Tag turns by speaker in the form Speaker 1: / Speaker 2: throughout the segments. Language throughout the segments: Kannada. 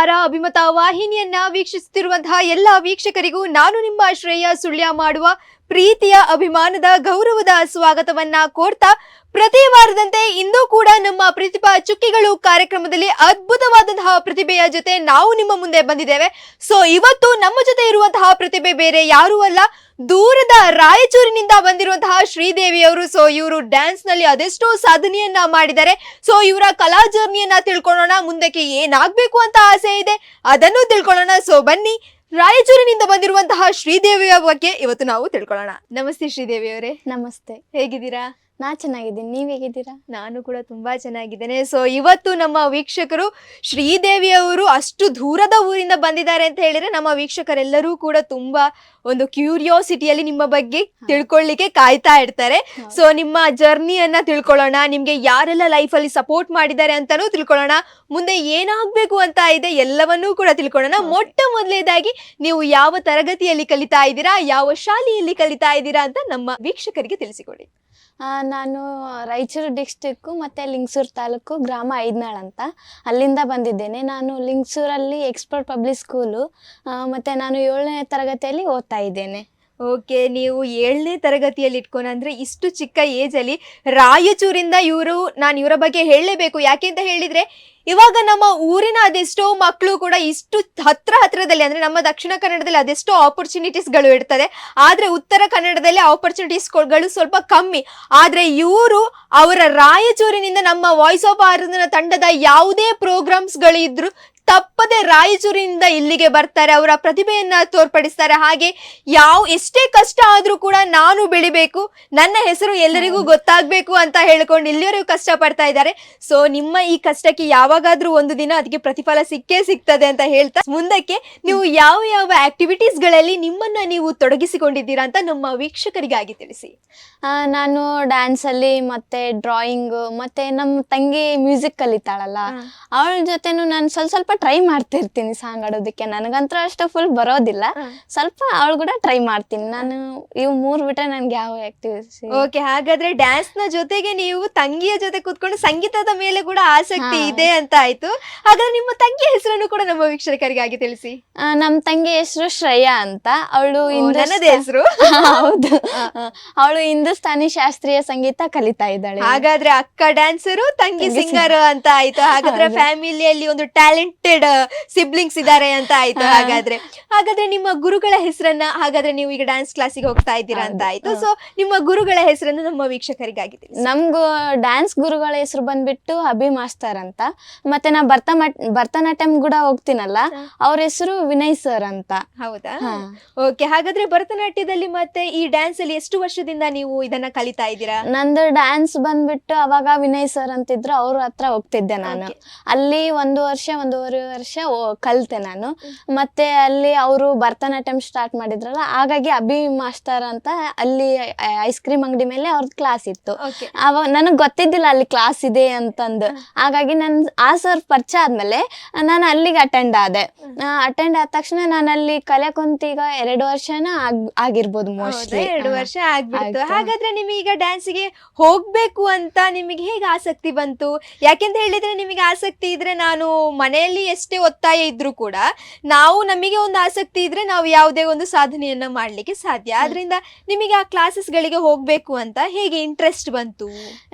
Speaker 1: ನಮಸ್ಕಾರ. ಅಭಿಮತ ವಾಹಿನಿಯನ್ನ ವೀಕ್ಷಿಸುತ್ತಿರುವಂತಹ ಎಲ್ಲ ವೀಕ್ಷಕರಿಗೂ ನಾನು ನಿಮ್ಮ ಶ್ರೇಯ ಸುಳ್ಯ ಮಾಡುವ ಪ್ರೀತಿಯ ಅಭಿಮಾನದ ಗೌರವದ ಸ್ವಾಗತವನ್ನ ಕೋರ್ತಾ ಪ್ರತಿ ವಾರದಂತೆ ಇಂದು ಕೂಡ ನಮ್ಮ ಪ್ರತಿಭಾ ಚುಕ್ಕಿಗಳು ಕಾರ್ಯಕ್ರಮದಲ್ಲಿ ಅದ್ಭುತವಾದಂತಹ ಪ್ರತಿಭೆಯ ಜೊತೆ ನಾವು ನಿಮ್ಮ ಮುಂದೆ ಬಂದಿದ್ದೇವೆ. ಸೊ ಇವತ್ತು ನಮ್ಮ ಜೊತೆ ಇರುವಂತಹ ಪ್ರತಿಭೆ ಬೇರೆ ಯಾರೂ ಅಲ್ಲ. ದೂರದ ರಾಯಚೂರಿನಿಂದ ಬಂದಿರುವಂತಹ ಶ್ರೀದೇವಿಯವರು ಸೊ ಇವರು ಡ್ಯಾನ್ಸ್ನಲ್ಲಿ ಅದೆಷ್ಟೋ ಸಾಧನೆಯನ್ನ ಮಾಡಿದ್ದಾರೆ. ಸೊ ಇವರ ಕಲಾ ಜರ್ನಿಯನ್ನ ತಿಳ್ಕೊಳ್ಳೋಣ, ಮುಂದಕ್ಕೆ ಏನಾಗ್ಬೇಕು ಅಂತ ಆಸೆ ಇದೆ. ಅದನ್ನು ತಿಳ್ಕೊಳ್ಳೋಣ. ಸೊ ಬನ್ನಿ. ರಾಯಚೂರಿನಿಂದ ಬಂದಿರುವಂತಹ ಶ್ರೀದೇವಿಯ ಬಗ್ಗೆ ಇವತ್ತು ನಾವು ತಿಳ್ಕೊಳ್ಳೋಣ. ನಮಸ್ತೆ ಶ್ರೀದೇವಿ ಅವರೇ
Speaker 2: ನಮಸ್ತೆ.
Speaker 1: ಹೇಗಿದ್ದೀರಾ?
Speaker 2: ನಾ ಚೆನ್ನಾಗಿದ್ದೀನಿ. ನೀವ್ ಹೇಗಿದ್ದೀರಾ?
Speaker 1: ನಾನು ಕೂಡ ತುಂಬಾ ಚೆನ್ನಾಗಿದ್ದೇನೆ. ಸೊ ಇವತ್ತು ನಮ್ಮ ವೀಕ್ಷಕರು ಶ್ರೀದೇವಿ ಅವರು ಅಷ್ಟು ದೂರದ ಊರಿಂದ ಬಂದಿದ್ದಾರೆ ಅಂತ ಹೇಳಿದ್ರೆ ನಮ್ಮ ವೀಕ್ಷಕರೆಲ್ಲರೂ ಕೂಡ ತುಂಬಾ ಒಂದು ಕ್ಯೂರಿಯಾಸಿಟಿಯಲ್ಲಿ ನಿಮ್ಮ ಬಗ್ಗೆ ತಿಳ್ಕೊಳ್ಳಿಕ್ಕೆ ಕಾಯ್ತಾ ಇರ್ತಾರೆ. ಸೊ ನಿಮ್ಮ ಜರ್ನಿಯನ್ನ ತಿಳ್ಕೊಳ್ಳೋಣ. ನಿಮ್ಗೆ ಯಾರೆಲ್ಲ ಲೈಫಲ್ಲಿ ಸಪೋರ್ಟ್ ಮಾಡಿದ್ದಾರೆ ಅಂತಾನೂ ತಿಳ್ಕೊಳ್ಳೋಣ. ಮುಂದೆ ಏನಾಗ್ಬೇಕು ಅಂತ ಇದೆ ಎಲ್ಲವನ್ನೂ ಕೂಡ ತಿಳ್ಕೊಳ್ಳೋಣ. ಮೊಟ್ಟ ಮೊದಲೇದಾಗಿ ನೀವು ಯಾವ ತರಗತಿಯಲ್ಲಿ ಕಲಿತಾ ಇದ್ದೀರಾ ಯಾವ ಶಾಲೆಯಲ್ಲಿ ಕಲಿತಾ ಇದ್ದೀರಾ ಅಂತ ನಮ್ಮ ವೀಕ್ಷಕರಿಗೆ ತಿಳಿಸಿಕೊಡಿ.
Speaker 2: ನಾನು ರಾಯಚೂರು ಡಿಸ್ಟಿಕ್ಕು ಮತ್ತು ಲಿಂಗಸೂರು ತಾಲೂಕು ಗ್ರಾಮ ಐದ್ನಾಳ್ ಅಂತ. ಅಲ್ಲಿಂದ ಬಂದಿದ್ದೇನೆ. ನಾನು ಲಿಂಗಸೂರಲ್ಲಿ ಎಕ್ಸ್ಪರ್ಟ್ ಪಬ್ಲಿಕ್ ಸ್ಕೂಲು ಮತ್ತು ನಾನು ಏಳನೇ ತರಗತಿಯಲ್ಲಿ ಓದ್ತಾ ಇದ್ದೇನೆ.
Speaker 1: ಓಕೆ, ನೀವು ಏಳನೇ ತರಗತಿಯಲ್ಲಿ ಇಟ್ಕೊಂಡು ಅಂದರೆ ಇಷ್ಟು ಚಿಕ್ಕ ಏಜಲ್ಲಿ ರಾಯಚೂರಿಂದ ಇವರು ನಾನು ಇವರ ಬಗ್ಗೆ ಹೇಳಲೇಬೇಕು. ಯಾಕೆ ಅಂತ ಹೇಳಿದರೆ, ಇವಾಗ ನಮ್ಮ ಊರಿನ ಅದೆಷ್ಟೋ ಮಕ್ಕಳು ಕೂಡ ಇಷ್ಟು ಹತ್ರ ಹತ್ರದಲ್ಲಿ ಅಂದರೆ ನಮ್ಮ ದಕ್ಷಿಣ ಕನ್ನಡದಲ್ಲಿ ಅದೆಷ್ಟೋ ಆಪರ್ಚುನಿಟೀಸ್ಗಳು ಇರ್ತದೆ. ಆದರೆ ಉತ್ತರ ಕನ್ನಡದಲ್ಲಿ ಆಪರ್ಚುನಿಟೀಸ್ಗಳು ಸ್ವಲ್ಪ ಕಮ್ಮಿ. ಆದರೆ ಇವರು ಅವರ ರಾಯಚೂರಿನಿಂದ ನಮ್ಮ ವಾಯ್ಸ್ ಆಫ್ ಆರ್ನ ತಂಡದ ಯಾವುದೇ ಪ್ರೋಗ್ರಾಮ್ಸ್ಗಳು ಇದ್ರು ತಪ್ಪದೆ ರಾಯಚೂರಿನಿಂದ ಇಲ್ಲಿಗೆ ಬರ್ತಾರೆ ಅವರ ಪ್ರತಿಭೆಯನ್ನ ತೋರ್ಪಡಿಸ್ತಾರೆ. ಹಾಗೆ ಯಾವ ಎಷ್ಟೇ ಕಷ್ಟ ಆದ್ರೂ ಕೂಡ ನಾನು ಬೆಳಿಬೇಕು ನನ್ನ ಹೆಸರು ಎಲ್ಲರಿಗೂ ಗೊತ್ತಾಗ್ಬೇಕು ಅಂತ ಹೇಳ್ಕೊಂಡು ಇಲ್ಲಿವರೆಗೂ ಕಷ್ಟ ಪಡ್ತಾ ಇದ್ದಾರೆ. ಸೊ ನಿಮ್ಮ ಈ ಕಷ್ಟಕ್ಕೆ ಯಾವಾಗಾದ್ರೂ ಒಂದು ದಿನ ಅದಕ್ಕೆ ಪ್ರತಿಫಲ ಸಿಕ್ಕೇ ಸಿಗ್ತದೆ ಅಂತ ಹೇಳ್ತಾ ಮುಂದಕ್ಕೆ ನೀವು ಯಾವ ಯಾವ ಆಕ್ಟಿವಿಟೀಸ್ಗಳಲ್ಲಿ ನಿಮ್ಮನ್ನ ನೀವು ತೊಡಗಿಸಿಕೊಂಡಿದ್ದೀರಾ ಅಂತ ನಮ್ಮ ವೀಕ್ಷಕರಿಗಾಗಿ ತಿಳಿಸಿ.
Speaker 2: ನಾನು ಡ್ಯಾನ್ಸ್ ಅಲ್ಲಿ ಮತ್ತೆ ಡ್ರಾಯಿಂಗ್ ಮತ್ತೆ ನಮ್ಮ ತಂಗಿ ಮ್ಯೂಸಿಕ್ ಕಲಿತಾಳಲ್ಲ ಅವಳ ಜೊತೆನೂ ನಾನು ಸ್ವಲ್ಪ ಸ್ವಲ್ಪ ಟ್ರೈ ಮಾಡ್ತಿರ್ತೀನಿ ಸಾಂಗ್ ಆಡೋದಕ್ಕೆ. ನನಗಂತೂ ಅಷ್ಟು ಫುಲ್ ಬರೋದಿಲ್ಲ. ಸ್ವಲ್ಪ ಅವಳು ಕೂಡ ಟ್ರೈ ಮಾಡ್ತೀನಿ. ನಾನು ಇವು ಮೂರು ಬಿಟ್ಟರೆ ನನ್ಗೆ ಯಾವ ಆಕ್ಟಿವಿಟಿ
Speaker 1: ಓಕೆ ಹಾಗಾದ್ರೆ ಡ್ಯಾನ್ಸ್ನ ಜೊತೆಗೆ ನೀವು ತಂಗಿಯ ಜೊತೆ ಕೂತ್ಕೊಂಡು ಸಂಗೀತದ ಮೇಲೆ ಕೂಡ ಆಸಕ್ತಿ ಇದೆ ಅಂತ ಆಯ್ತು. ಹಾಗಾದ್ರೆ ನಿಮ್ಮ ತಂಗಿಯ ಹೆಸರನ್ನು ಕೂಡ ನಮ್ಮ ವೀಕ್ಷಕರಿಗಾಗಿ ತಿಳಿಸಿ.
Speaker 2: ನಮ್ಮ ತಂಗಿ ಹೆಸರು ಶ್ರೇಯಾ ಅಂತ. ಅವಳು
Speaker 1: ಹೆಸರು.
Speaker 2: ಹೌದು. ಅವಳು ಹಿಂದೂಸ್ತಾನಿ ಶಾಸ್ತ್ರೀಯ ಸಂಗೀತ ಕಲಿತಾ ಇದ್ದಾಳೆ.
Speaker 1: ಹಾಗಾದ್ರೆ ಅಕ್ಕ ಡ್ಯಾನ್ಸರು ತಂಗಿ ಸಿಂಗರ್ ಅಂತ ಆಯ್ತು. ಹಾಗಾದ್ರೆ. ಫ್ಯಾಮಿಲಿಯಲ್ಲಿ ಒಂದು ಸಿಬ್ಲಿಂಗ್ಸ್ ಇದ್ದಾರೆ ಅಂತ ಆಯ್ತು ಹಾಗಾದ್ರೆ. ಹಾಗಾದ್ರೆ ನಿಮ್ಮ ಗುರುಗಳ ಹೆಸರನ್ನ ಹಾಗಾದ್ರೆ ನೀವು ಈಗ ಡ್ಯಾನ್ಸ್ ಕ್ಲಾಸಿಗೆ ಹೋಗ್ತಾ ಇದ್ದೀರಾ ಅಂತ. ಆಯ್ತು. ಸೊ ನಿಮ್ಮ ಗುರುಗಳ ಹೆಸರನ್ನು ನಮ್ಮ ವೀಕ್ಷಕರಿಗಾಗಿ
Speaker 2: ನಮ್ಗು ಡ್ಯಾನ್ಸ್ ಗುರುಗಳ ಹೆಸರು ಬಂದ್ಬಿಟ್ಟು ಅಭಿ ಮಾಸ್ತರ್ ಅಂತ. ಮತ್ತೆ ನಾ ಭರತ ಭರತನಾಟ್ಯಂ ಕೂಡ ಹೋಗ್ತೀನಲ್ಲ. ಅವ್ರ ಹೆಸರು ವಿನಯ್ ಸರ್ ಅಂತ.
Speaker 1: ಹೌದಾ? ಓಕೆ ಹಾಗಾದ್ರೆ ಭರತನಾಟ್ಯದಲ್ಲಿ ಮತ್ತೆ ಈ ಡ್ಯಾನ್ಸ್ ಅಲ್ಲಿ ಎಷ್ಟು ವರ್ಷದಿಂದ ನೀವು ಇದನ್ನ ಕಲಿತಾ ಇದ್ದೀರಾ?
Speaker 2: ನಂದು ಡ್ಯಾನ್ಸ್ ಬಂದ್ಬಿಟ್ಟು ಅವಾಗ ವಿನಯ್ ಸರ್ ಅಂತಿದ್ರು ಅವ್ರ ಹತ್ರ ಹೋಗ್ತಿದ್ದೆ ನಾನು. ಅಲ್ಲಿ ಒಂದು ವರ್ಷ ಒಂದೂವರೆ ವರ್ಷ ಓ- ಕಲ್ತೆ ನಾನು. ಮತ್ತೆ ಅಲ್ಲಿ ಅವರು ಭರತನಾಟ್ಯಂ ಸ್ಟಾರ್ಟ್ ಮಾಡಿದ್ರಲ್ಲ ಹಾಗಾಗಿ ಅಭಿ ಮಾಸ್ಟರ್ ಅಂತ ಅಲ್ಲಿ ಐಸ್ ಕ್ರೀಮ್ ಅಂಗಡಿ ಮೇಲೆ ಅವ್ರದ್ದು ಕ್ಲಾಸ್ ಇತ್ತು.
Speaker 1: ಓಕೆ
Speaker 2: ಅವಾಗ ನನಗೆ ಗೊತ್ತಿದ್ದಿಲ್ಲ ಅಲ್ಲಿ ಕ್ಲಾಸ್ ಇದೆ ಅಂತಂದು. ಹಾಗಾಗಿ ನನ್ ಆ ಸರ್ ಪರಿಚಯ ಆದ್ಮೇಲೆ ನಾನು ಅಲ್ಲಿಗೆ ಅಟೆಂಡ್ ಆದೆ. ಅಟೆಂಡ್ ಆದ ತಕ್ಷಣ ನಾನು ಅಲ್ಲಿ ಕಲಿಯಕೊಂತೀಗ ಎರಡು ವರ್ಷನ ಆಗ್ ಆಗಿರ್ಬೋದು ಮೋಸ್ಟ್ಲಿ
Speaker 1: ಎರಡು ವರ್ಷ ಆಗ್ಬಿಡ್ತು.
Speaker 2: ಆಯ್ತು.
Speaker 1: ಹಾಗಾದ್ರೆ ನಿಮಗೆ ಈಗ ಡ್ಯಾನ್ಸ್ಗೆ ಹೋಗ್ಬೇಕು ಅಂತ ನಿಮಗೆ ಹೇಗೆ ಆಸಕ್ತಿ ಬಂತು? ಯಾಕೆಂತ ಹೇಳಿದ್ರೆ ನಿಮಗೆ ಆಸಕ್ತಿ ಇದ್ರೆ ನಾನು ಮನೆಯಲ್ಲಿ ಎಷ್ಟೇ ಒತ್ತಾಯ ಇದ್ರೂ ಕೂಡ ನಾವು ನಮಗೆ ಒಂದು ಆಸಕ್ತಿ ಇದ್ರೆ ನಾವು ಯಾವುದೇ ಒಂದು ಸಾಧನೆಯನ್ನ ಮಾಡ್ಲಿಕ್ಕೆ ಸಾಧ್ಯ. ಆದ್ರಿಂದ ನಿಮಗೆ ಆ ಕ್ಲಾಸಸ್ ಗಳಿಗೆ ಹೋಗ್ಬೇಕು ಅಂತ ಹೇಗೆ ಇಂಟ್ರೆಸ್ಟ್ ಬಂತು?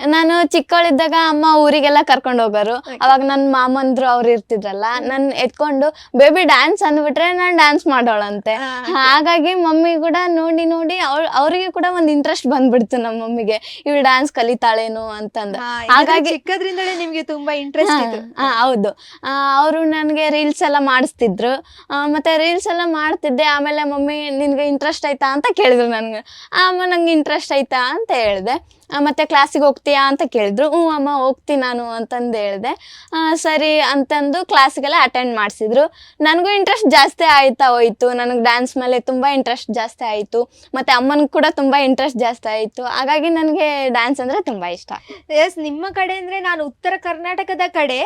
Speaker 2: ನಾನು ಚಿಕ್ಕವಳಿದ್ದಾಗ ಅಮ್ಮ ಊರಿಗೆಲ್ಲ ಕರ್ಕೊಂಡು ಹೋಗೋರು. ಅವಾಗ ನನ್ನ ಮಾಮಂದ್ರು ಅವ್ರು ಇರ್ತಿದ್ರಲ್ಲ ನನ್ ಎತ್ಕೊಂಡು ಬೇಬಿ ಡ್ಯಾನ್ಸ್ ಅಂದ್ಬಿಟ್ರೆ ನಾನು ಡ್ಯಾನ್ಸ್ ಮಾಡೋಳಂತೆ. ಹಾಗಾಗಿ ಮಮ್ಮಿ ಕೂಡ ನೋಡಿ ನೋಡಿ ಅವ್ರ ಅವ್ರಿಗೆ ಕೂಡ ಒಂದು ಇಂಟ್ರೆಸ್ಟ್ ಬಂದ್ಬಿಡ್ತು ನಮ್ಮ ಮಮ್ಮಿಗೆ. ಇವ್ ಡ್ಯಾನ್ಸ್ ಕಲಿತಾಳೇನೋ ಅಂತಂದ. ಹಾಗಾಗಿ-
Speaker 1: ಚಿಕ್ಕದ್ರಿಂದಲೇ ನಿಮ್ಗೆ ತುಂಬಾ ಇಂಟ್ರೆಸ್ಟ್ ಇತ್ತು.
Speaker 2: ಹೌದು. ಅವರು ನನಗೆ ರೀಲ್ಸ್ ಎಲ್ಲ ಮಾಡಿಸ್ತಿದ್ರು. ಮತ್ತು ರೀಲ್ಸ್ ಎಲ್ಲ ಮಾಡ್ತಿದ್ದೆ, ಆಮೇಲೆ ಮಮ್ಮಿ ನಿನಗೆ ಇಂಟ್ರೆಸ್ಟ್ ಆಯ್ತಾ ಅಂತ ಕೇಳಿದ್ರು ನನಗೆ. ಅಮ್ಮ, ನಂಗೆ ಇಂಟ್ರೆಸ್ಟ್ ಆಯ್ತಾ ಅಂತ ಹೇಳಿದೆ. ಮತ್ತೆ ಕ್ಲಾಸಿಗೆ ಹೋಗ್ತೀಯಾ ಅಂತ ಕೇಳಿದ್ರು. ಹ್ಞೂ ಅಮ್ಮ ಹೋಗ್ತೀನಿ ನಾನು ಅಂತಂದು ಹೇಳಿದೆ. ಸರಿ ಅಂತಂದು ಕ್ಲಾಸಿಗೆಲ್ಲ ಅಟೆಂಡ್ ಮಾಡಿಸಿದ್ರು. ನನಗೂ ಇಂಟ್ರೆಸ್ಟ್ ಜಾಸ್ತಿ ಆಯ್ತಾ ಹೋಯ್ತು. ನನಗೆ ಡ್ಯಾನ್ಸ್ ಮೇಲೆ ತುಂಬ ಇಂಟ್ರೆಸ್ಟ್ ಜಾಸ್ತಿ ಆಯಿತು. ಮತ್ತು ಅಮ್ಮನಿಗೆ ಕೂಡ ತುಂಬ ಇಂಟ್ರೆಸ್ಟ್ ಜಾಸ್ತಿ ಆಯಿತು. ಹಾಗಾಗಿ ನನಗೆ ಡ್ಯಾನ್ಸ್ ಅಂದರೆ ತುಂಬ ಇಷ್ಟ.
Speaker 1: ಎಸ್ ನಿಮ್ಮ ಕಡೆ ಅಂದ್ರೆ ನಾನು ಉತ್ತರ ಕರ್ನಾಟಕದ ಕಡೆ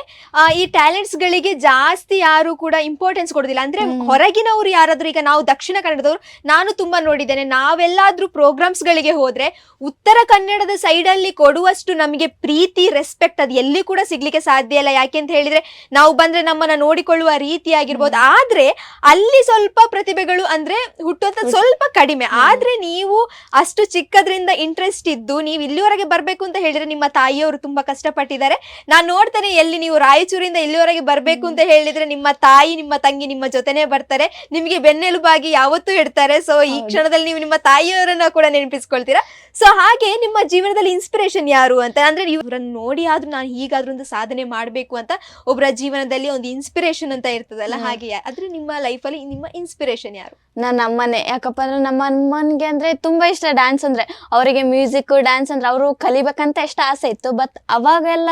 Speaker 1: ಈ ಟ್ಯಾಲೆಂಟ್ಸ್ಗಳಿಗೆ ಜಾಸ್ತಿ ಯಾರು ಕೂಡ ಇಂಪಾರ್ಟೆನ್ಸ್ ಕೊಡೋದಿಲ್ಲ. ಅಂದ್ರೆ. ಹೊರಗಿನವರು ಯಾರಾದರೂ ಈಗ ನಾವು ದಕ್ಷಿಣ ಕನ್ನಡದವರು ನಾನು ತುಂಬಾ ನೋಡಿದ್ದೇನೆ. ನಾವೆಲ್ಲಾದರೂ ಪ್ರೋಗ್ರಾಮ್ಸ್ ಗಳಿಗೆ ಹೋದ್ರೆ ಉತ್ತರ ಕನ್ನಡದ ಸೈಡ್ ಅಲ್ಲಿ ಕೊಡುವಷ್ಟು ನಮಗೆ ಪ್ರೀತಿ ರೆಸ್ಪೆಕ್ಟ್ ಅದು ಎಲ್ಲಿ ಕೂಡ ಸಿಗ್ಲಿಕ್ಕೆ ಸಾಧ್ಯ ಇಲ್ಲ. ಯಾಕೆ ಅಂತ ಹೇಳಿದ್ರೆ ನಾವು ಬಂದ್ರೆ ನಮ್ಮನ್ನ ನೋಡಿಕೊಳ್ಳುವ ರೀತಿ ಆಗಿರ್ಬೋದು. ಆದ್ರೆ ಅಲ್ಲಿ ಸ್ವಲ್ಪ ಪ್ರತಿಭೆಗಳು ಅಂದ್ರೆ ಹುಟ್ಟುವಂತ ಸ್ವಲ್ಪ ಕಡಿಮೆ. ಆದ್ರೆ ನೀವು ಅಷ್ಟು ಚಿಕ್ಕದ್ರಿಂದ ಇಂಟ್ರೆಸ್ಟ್ ಇದ್ದು ನೀವು ಇಲ್ಲಿವರೆಗೆ ಬರ್ಬೇಕು ಅಂತ ಹೇಳಿದ್ರೆ ನಿಮ್ಮ ತಾಯಿಯವರು ತುಂಬಾ ಕಷ್ಟಪಟ್ಟಿದ್ದಾರೆ. ನಾನ್ ನೋಡ್ತೇನೆ ಎಲ್ಲಿ ನೀವು ರಾಯಚೂರಿಂದ ಇಲ್ಲಿವರೆಗೆ ಬರ್ಬೇಕು ಅಂತ ಹೇಳಿದ್ರೆ ನಿಮ್ಮ ತಾಯಿ ನಿಮ್ಮ ತಂಗಿ ನಿಮ್ಮ ಜೊತೆನೆ ಬರ್ತಾರೆ. ನಿಮಗೆ ಬೆನ್ನೆಲುಬಾಗಿ ಯಾವತ್ತೂ ಇಡ್ತಾರೆ. ಸೊ ಈ ಕ್ಷಣದಲ್ಲಿ ನೀವು ನಿಮ್ಮ ತಾಯಿಯವರನ್ನ ಕೂಡ ನೆನಪಿಸ್ಕೊಳ್ತೀರಾ? ಸೊ ಹಾಗೆ ನಿಮ್ಮ ಜೀವನದಲ್ಲಿ ಇನ್ಸ್ಪಿರೇಷನ್ ಯಾರು ಅಂತ? ಅಂದ್ರೆ ಇವ್ರನ್ನ ನೋಡಿ ಆದ್ರೂ ನಾನು ಹೀಗಾದ್ರೂ ಒಂದು ಸಾಧನೆ ಮಾಡಬೇಕು ಅಂತ ಒಬ್ಬರ ಜೀವನದಲ್ಲಿ ಒಂದು ಇನ್ಸ್ಪಿರೇಷನ್ ಅಂತ ಇರ್ತದಲ್ಲ? ಹಾಗೆ ಆದ್ರೆ ನಿಮ್ಮ ಲೈಫಲ್ಲಿ ನಿಮ್ಮ ಇನ್ಸ್ಪಿರೇಷನ್ ಯಾರು?
Speaker 2: ನನ್ನ ಅಮ್ಮನೆ ಯಾಕಪ್ಪ ಅಂದ್ರೆ ನಮ್ಮ ಅಮ್ಮನಿಗೆ ಅಂದ್ರೆ ತುಂಬಾ ಇಷ್ಟ ಡ್ಯಾನ್ಸ್ ಅಂದ್ರೆ. ಅವರಿಗೆ ಮ್ಯೂಸಿಕ್ ಡ್ಯಾನ್ಸ್ ಅಂದ್ರೆ ಅವರು ಕಲಿಬೇಕಂತ ಎಷ್ಟು ಆಸೆ ಇತ್ತು. ಬಟ್ ಅವಾಗೆಲ್ಲ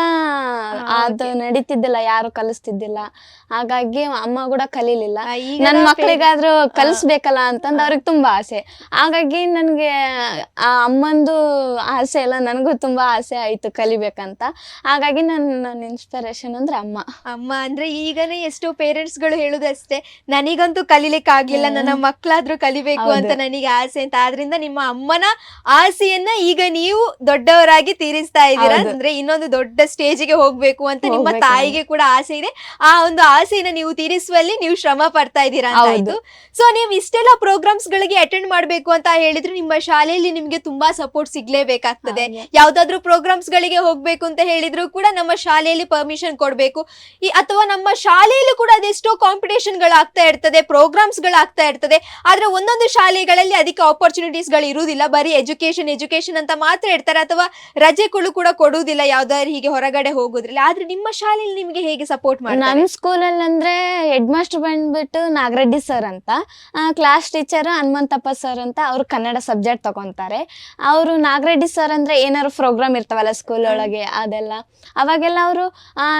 Speaker 2: ಅದು ನಡೀತಿದ್ದಿಲ್ಲ ಯಾರು ಕಲಿಸ್ತಿದ್ದಿಲ್ಲ. ಹಾಗಾಗಿ ಅಮ್ಮ ಕೂಡ ಕಲೀಲಿಲ್ಲ. ನನ್ನ ಮಕ್ಳಿಗಾದ್ರೂ ಕಲಿಸ್ಬೇಕಲ್ಲ ಅಂತಂದು ಅವ್ರಿಗೆ ತುಂಬಾ ಆಸೆ. ಹಾಗಾಗಿ ನನಗೆ ಆ ಅಮ್ಮಂದು ಆಸೆ ಎಲ್ಲ ನನಗೂ ತುಂಬಾ ಆಸೆ ಆಯ್ತು ಕಲಿಬೇಕಂತ. ಹಾಗಾಗಿ ನನ್ನ ನನ್ನ ಇನ್ಸ್ಪಿರೇಷನ್ ಅಂದ್ರೆ ಅಮ್ಮ.
Speaker 1: ಅಮ್ಮ ಅಂದ್ರೆ ಈಗನೇ ಎಷ್ಟೋ ಪೇರೆಂಟ್ಸ್ಗಳು ನನಗಂತೂ ಕಲಿಲಿಕ್ಕೆ ಆಗ್ಲಿಲ್ಲ ನನ್ನ ಮಕ್ಕಳಾದರೂ ಕಲಿಬೇಕು ಅಂತ ನನಗೆ ಆಸೆ ಅಂತ. ಆದ್ರಿಂದ ನಿಮ್ಮ ಅಮ್ಮನ ಆಸೆಯನ್ನ ಈಗ ನೀವು ದೊಡ್ಡವರಾಗಿ ತೀರಿಸ್ತಾ ಇದ್ದೀರಾ ಅಂದರೆ ಇನ್ನೊಂದು ದೊಡ್ಡ ಸ್ಟೇಜಿಗೆ ಹೋಗ್ಬೇಕು ಅಂತ ನಿಮ್ಮ ತಾಯಿಗೆ ಕೂಡ ಆಸೆ ಇದೆ. ಆ ಒಂದು ಆಸೆಯನ್ನ ನೀವು ತೀರಿಸುವಲ್ಲಿ ನೀವು ಶ್ರಮ ಪಡ್ತಾ ಇದ್ದೀರಾ ಅಂತ
Speaker 2: ಇದು
Speaker 1: ಆಯ್ತು ಸೊ ನೀವು ಇಷ್ಟೆಲ್ಲ ಪ್ರೋಗ್ರಾಮ್ಸ್ ಗಳಿಗೆ ಅಟೆಂಡ್ ಮಾಡ್ಬೇಕು ಅಂತ ಹೇಳಿದ್ರು ನಿಮ್ಮ ಶಾಲೆಯಲ್ಲಿ ನಿಮ್ಗೆ ತುಂಬಾ ಸಪೋರ್ಟ್ ಸಿಗ್ಲೇಬೇಕಾಗ್ತದೆ.
Speaker 2: ಹಾಗೆ.
Speaker 1: ಯಾವ್ದಾದ್ರು ಪ್ರೋಗ್ರಾಮ್ಸ್ ಗಳಿಗೆ ಹೋಗ್ಬೇಕು ಅಂತ ಹೇಳಿದ್ರು ಕೂಡ ನಮ್ಮ ಶಾಲೆಯಲ್ಲಿ ಪರ್ಮಿಷನ್ ಕೊಡ್ಬೇಕು. ಈ ಅಥವಾ ನಮ್ಮ ಶಾಲೆಯಲ್ಲೂ ಕೂಡ ಅದೆಷ್ಟೋ ಕಾಂಪಿಟೇಷನ್ ಗಳಾಗ್ತಾ ಇರ್ತದೆ ಪ್ರೋಗ್ರಾಮ್ಸ್ ಗಳಾಗ್ತಾ ಇರ್ತದೆ. ಆದ್ರೆ ಒಂದೊಂದು ಶಾಲೆಗಳಲ್ಲಿ ಅದಕ್ಕೆ ಆಪರ್ಚುನಿಟೀಸ್ಗಳು ಇರುವುದಿಲ್ಲ. ಬರೀ ಎಜುಕೇಶನ್ ಎಜುಕೇಶನ್ ಅಂತ ಮಾತ್ರ ಇರ್ತಾರೆ ಅಥವಾ ರಜೆಗಳು ಕೂಡ ಕೊಡುವುದಿಲ್ಲ ಯಾವ್ದಾದ್ರು ಹೀಗೆ ಹೊರಗಡೆ ಹೋಗೋದ್ರಲ್ಲಿ. ಆದ್ರೆ ನಿಮ್ಮ ಶಾಲೆಯಲ್ಲಿ ನಿಮ್ಗೆ ಹೇಗೆ ಸಪೋರ್ಟ್ ಮಾಡ್ತಾರೆ?
Speaker 2: ನಮ್ಮ ಸ್ಕೂಲಲ್ಲಿ ಅಂದ್ರೆ ಹೆಡ್ ಮಾಸ್ಟರ್ ಬಂದ್ಬಿಟ್ಟು ನಾಗರೆಡ್ಡಿ ಸರ್ ಅಂತ. ಕ್ಲಾಸ್ ಟೀಚರ್ ಹನುಮಂತಪ್ಪ ಸರ್ ಅಂತ ಅವ್ರು ಕನ್ನಡ ಸಬ್ಜೆಕ್ಟ್ ತಗೊಂತಾರೆ ಅವರು ನಾಗರೆಡ್ಡಿ ಸರ್ ಅಂದ್ರೆ ಏನಾದ್ರು ಪ್ರೋಗ್ರಾಮ್ ಇರ್ತಾವಲ್ಲ ಸ್ಕೂಲ್ ಒಳಗೆ ಅದೆಲ್ಲ. ಅವಾಗೆಲ್ಲ ಅವರು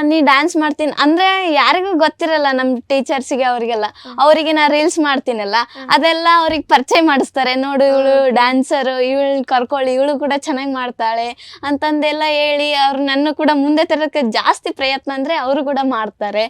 Speaker 2: ನೀ ಡ್ಯಾನ್ಸ್ ಮಾಡ್ತೀನಿ. ಅಂದ್ರೆ ಯಾರಿಗೂ ಗೊತ್ತಿರಲ್ಲ ನಮ್ಮ ಟೀಚರ್ಸಿಗೆ ಅವರಿಗೆಲ್ಲ. ಅವರಿಗೆ ನಾ ರೀಲ್ಸ್ ಮಾಡ್ತೀನಲ್ಲ. ಅದೆಲ್ಲ ಅವ್ರಿಗೆ ಪರಿಚಯ ಮಾಡಿಸ್ತಾರೆ. ನೋಡು ಇವಳು. ಡ್ಯಾನ್ಸರ್ ಇವಳು ಕರ್ಕೊಳ್ಳಿ ಇವಳು ಕೂಡ ಚೆನ್ನಾಗಿ ಮಾಡ್ತಾಳೆ. ಅಂತಂದೆಲ್ಲ ಹೇಳಿ ಅವ್ರು ನನ್ನ ಕೂಡ ಮುಂದೆ ತರೋಕ್ಕೆ ಜಾಸ್ತಿ ಪ್ರಯತ್ನ ಅಂದ್ರೆ ಅವರು ಕೂಡ ಮಾಡ್ತಾರೆ.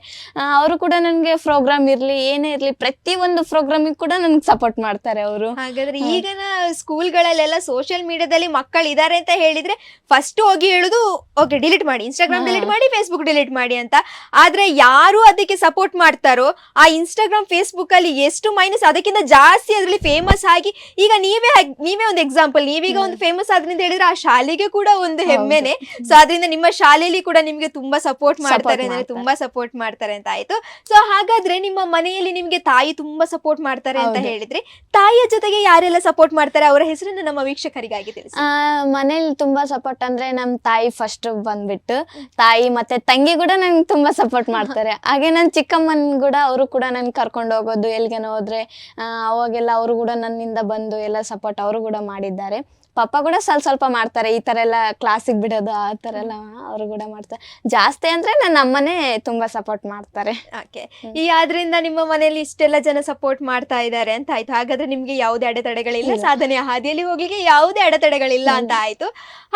Speaker 2: ಅವರು ಕೂಡ ನನಗೆ ಪ್ರೋಗ್ರಾಮ್ ಇರ್ಲಿ ಏನೇ ಇರ್ಲಿ ಪ್ರತಿ ಒಂದು ಪ್ರೋಗ್ರಾಮಿಗೆ ಕೂಡ ನನ್ಗೆ ಸಪೋರ್ಟ್ ಮಾಡ್ತಾರೆ ಅವರು.
Speaker 1: ಹಾಗಾದ್ರೆ. ಈಗಿನ ಸ್ಕೂಲ್ಗಳಲ್ಲೆಲ್ಲ ಸೋಷಿಯಲ್ ಮೀಡಿಯಾದಲ್ಲಿ ಮಕ್ಕಳು ಇದಾರೆ ಅಂತ ಹೇಳಿದ್ರೆ ಫಸ್ಟ್ ಹೋಗಿ ಹೇಳುದು ಓಕೆ ಡಿಲೀಟ್ ಮಾಡಿ ಇನ್ಸ್ಟಾಗ್ರಾಮ್. ಡಿಲೀಟ್ ಮಾಡಿ ಫೇಸ್ಬುಕ್ ಡಿಲೀಟ್ ಮಾಡಿ ಅಂತ ಆದ್ರೆ ಯಾರು ಅದಕ್ಕೆ ಸಪೋರ್ಟ್ ಮಾಡ್ತಾರೋ ಆ ಇನ್ಸ್ಟಾಗ್ರಾಮ್ ಫೇಸ್ಬುಕ್ ಅಲ್ಲಿ ಎಷ್ಟು ಮೈನಸ್ ಅದಕ್ಕಿಂತ ಜಾಸ್ತಿ ಅದ್ರಲ್ಲಿ ಫೇಮಸ್ ಆಗಿ ಈಗ ನೀವೇ ನೀವೇ ಒಂದು ಎಕ್ಸಾಂಪಲ್ ನೀವೀಗ. ಒಂದು ಫೇಮಸ್ ಆದ್ರಿಂದ ಹೇಳಿದ್ರೆ ಆ ಶಾಲೆಗೆ ಕೂಡ ಒಂದು. ಹೆಮ್ಮೆನೆ ಸೊ ಅದರಿಂದ ನಿಮ್ಮ ಶಾಲೆಯಲ್ಲಿ ಕೂಡ ನಿಮ್ಗೆ ತುಂಬಾ ಸಪೋರ್ಟ್ ಮಾಡ್ತಾರೆ ಅಂದ್ರೆ ತುಂಬಾ ಸಪೋರ್ಟ್ ಮಾಡ್ತಾರೆ ಅಂತ ಆಯ್ತು ಸೊ ಹಾಗಾದ್ರೆ ನಿಮ್ಮ ಮನೆಯಲ್ಲಿ ನಿಮ್ಗೆ ತಾಯಿ ತುಂಬಾ ಸಪೋರ್ಟ್ ಮಾಡ್ತಾರೆ ಅಂತ. ಹೇಳಿದ್ರೆ ತಾಯಿಯ ಜೊತೆಗೆ ಯಾರೆಲ್ಲ ಸಪೋರ್ಟ್ ಮಾಡ್ತಾರೆ ಅವರ ಹೆಸರನ್ನು ನಮ್ಮ ವೀಕ್ಷಕರಿಗಾಗಿ ತಿಳಿಸಿ
Speaker 2: ಮನೇಲಿ ತುಂಬಾ ಸಪೋರ್ಟ್ ಅಂದ್ರೆ ನಮ್ ತಾಯಿ ಫಸ್ಟ್ ಬಂದ್ಬಿಟ್ಟು ತಾಯಿ ಮತ್ತೆ ತಂಗಿ ಕೂಡ ನಂಗೆ ತುಂಬಾ ಸಪೋರ್ಟ್ ಮಾಡ್ತಾರೆ. ಹಾಗೆ ನನ್ನ ಚಿಕ್ಕಮ್ಮನ್ ಕೂಡ ಅವರು ಕೂಡ ನನ್ ಕರ್ಕೊಂಡು ಹೋಗೋದು ಎಲ್ಗೆನ ಹೋದ್ರೆ ಅವಾಗೆಲ್ಲ ಅವರು ಕೂಡ ನನ್ನಿಂದ ಬಂದು ಎಲ್ಲ ಸಪೋರ್ಟ್ ಅವರು ಕೂಡ ಮಾಡಿದ್ದಾರೆ. ಪಪ್ಪ ಕೂಡ ಸ್ವಲ್ಪ ಸ್ವಲ್ಪ ಮಾಡ್ತಾರೆ ಈ ತರ ಎಲ್ಲ ಕ್ಲಾಸಿಗೆ ಬಿಡೋದು ಆ ತರ ಎಲ್ಲ ಅವರು ಕೂಡ ಮಾಡ್ತಾರೆ. ಜಾಸ್ತಿ ಅಂದ್ರೆ ನನ್ನ ಅಮ್ಮನೇ ತುಂಬಾ ಸಪೋರ್ಟ್ ಮಾಡ್ತಾರೆ.
Speaker 1: ಓಕೆ ಈ ಆದ್ರಿಂದ ನಿಮ್ಮ ಮನೆಯಲ್ಲಿ ಇಷ್ಟೆಲ್ಲ ಜನ ಸಪೋರ್ಟ್ ಮಾಡ್ತಾ ಇದ್ದಾರೆ ಅಂತ ಆಯ್ತು. ಹಾಗಾದ್ರೆ ನಿಮ್ಗೆ ಯಾವುದೇ ಅಡೆತಡೆಗಳಿಲ್ಲ
Speaker 2: ಸಾಧನೆ
Speaker 1: ಸಾಧನೆಯ ಹಾದಿಯಲ್ಲಿ ಹೋಗ್ಲಿಕ್ಕೆ ಯಾವುದೇ ಅಡೆತಡೆಗಳಿಲ್ಲ ಅಂತ ಆಯ್ತು.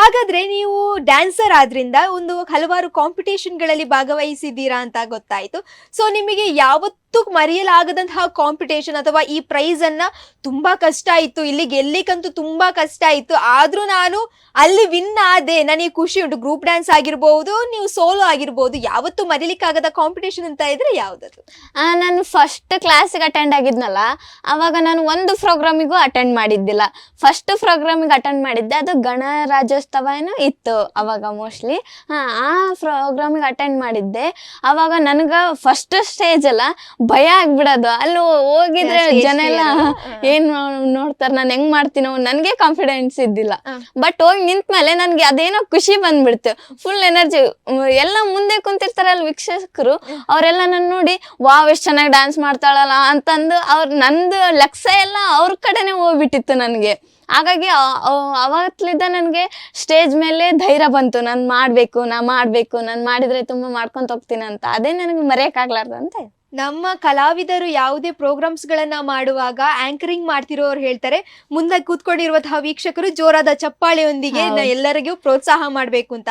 Speaker 1: ಹಾಗಾದ್ರೆ ನೀವು ಡ್ಯಾನ್ಸರ್ ಆದ್ರಿಂದ ಒಂದು ಹಲವಾರು ಕಾಂಪಿಟೇಷನ್ಗಳಲ್ಲಿ ಭಾಗವಹಿಸಿದ್ದೀರಾ ಅಂತ ಗೊತ್ತಾಯ್ತು. ಸೊ ನಿಮಗೆ ಯಾವತ್ತೂ ಮರೆಯಲಾಗದಂತಹ ಕಾಂಪಿಟೇಷನ್ ಅಥವಾ ಈ ಪ್ರೈಸ್ ಅನ್ನ ತುಂಬಾ ಕಷ್ಟ ಇತ್ತು ಇಲ್ಲಿ ಗೆಲ್ಲಿಕ್ಕಂತೂ ತುಂಬಾ ಕಷ್ಟ ಇತ್ತು ಆದ್ರೂ ನಾನು ಅಲ್ಲಿ ವಿನ್ ಆದೆ. ನನಗೆ ಖುಷಿ ಉಂಟು. ಗ್ರೂಪ್ ಡ್ಯಾನ್ಸ್ ಆಗಿರ್ಬೋದು ನೀವು ಸೋಲೋ ಆಗಿರ್ಬೋದು ಯಾವತ್ತೂ ಮರಿಲಿಕ್ಕಾಗದ ಕಾಂಪಿಟೇಷನ್ ಅಂತ ಇದ್ರೆ ಯಾವ್ದದು?
Speaker 2: ಆ, ನಾನು ಫಸ್ಟ್ ಕ್ಲಾಸಿಗೆ ಅಟೆಂಡ್ ಆಗಿದ್ನಲ್ಲ ಅವಾಗ ನಾನು ಒಂದು ಪ್ರೋಗ್ರಾಮಿಗೂ ಅಟೆಂಡ್ ಮಾಡಿದ್ದಿಲ್ಲ. ಫಸ್ಟ್ ಪ್ರೋಗ್ರಾಮಿಗೆ ಅಟೆಂಡ್ ಮಾಡಿದ್ದೆ ಅದು ಗಣರಾಜ್ಯೋತ್ಸವ ಏನೋ ಇತ್ತು ಅವಾಗ ಮೋಸ್ಟ್ಲಿ ಆ ಪ್ರೋಗ್ರಾಮಿಗೆ ಅಟೆಂಡ್ ಮಾಡಿದ್ದೆ. ಅವಾಗ ನನಗೆ ಫಸ್ಟ್ ಸ್ಟೇಜ್ ಅಲ್ಲ ಭಯ ಆಗ್ಬಿಡೋದು. ಅಲ್ಲಿ ಹೋಗಿದ್ರೆ ಜನ ಎಲ್ಲ. ಏನ್ ನೋಡ್ತಾರೆ ನಾನು ಹೆಂಗ್ ಮಾಡ್ತೀನೋ ನನಗೆ ಕಾನ್ಫಿಡೆನ್ಸ್ ಇದ್ದಿಲ್ಲ. ಬಟ್ ಹೋಗಿ ನಿಂತ ಮೇಲೆ ನನ್ಗೆ ಅದೇನೋ ಖುಷಿ ಬಂದ್ಬಿಡ್ತು. ಫುಲ್ ಎನರ್ಜಿ ಎಲ್ಲ ಮುಂದೆ ಕುಂತಿರ್ತಾರಲ್ಲ ವೀಕ್ಷಕರು ಅವರೆಲ್ಲ ನನ್ನ ನೋಡಿ ವಾವ್ ಎಷ್ಟು ಚೆನ್ನಾಗಿ ಡ್ಯಾನ್ಸ್ ಮಾಡ್ತಾಳಲ್ಲ ಅಂತಂದು ಅವ್ರ ನಂದು ಲಕ್ಷ ಎಲ್ಲ ಅವ್ರ ಕಡೆನೆ ಹೋಗ್ಬಿಟ್ಟಿತ್ತು ನನಗೆ. ಹಾಗಾಗಿ ಅವತ್ತಲಿದ್ದ ನನಗೆ ಸ್ಟೇಜ್ ಮೇಲೆ ಧೈರ್ಯ ಬಂತು. ನಾನು ಮಾಡಬೇಕು ನಾ ಮಾಡಬೇಕು ನಾನು ಮಾಡಿದ್ರೆ ತುಂಬ ಮಾಡ್ಕೊಂತ ಹೋಗ್ತೀನಿ ಅಂತ. ಅದೇ ನನಗೆ ಮರೆಯೋಕ್ಕಾಗ್ಲಾರ್ದು ಅಂತ
Speaker 1: ನಮ್ಮ ಕಲಾವಿದರು ಯಾವುದೇ ಪ್ರೋಗ್ರಾಮ್ಸ್ ಗಳನ್ನ ಮಾಡುವಾಗ ಆಂಕರಿಂಗ್ ಮಾಡ್ತಿರೋರು ಹೇಳ್ತಾರೆ. ಮುಂದೆ ಕೂತ್ಕೊಂಡಿರುವಂತಹ ವೀಕ್ಷಕರು ಜೋರಾದ ಚಪ್ಪಾಳೆಯೊಂದಿಗೆ ಎಲ್ಲರಿಗೂ ಪ್ರೋತ್ಸಾಹ ಮಾಡ್ಬೇಕು ಅಂತ.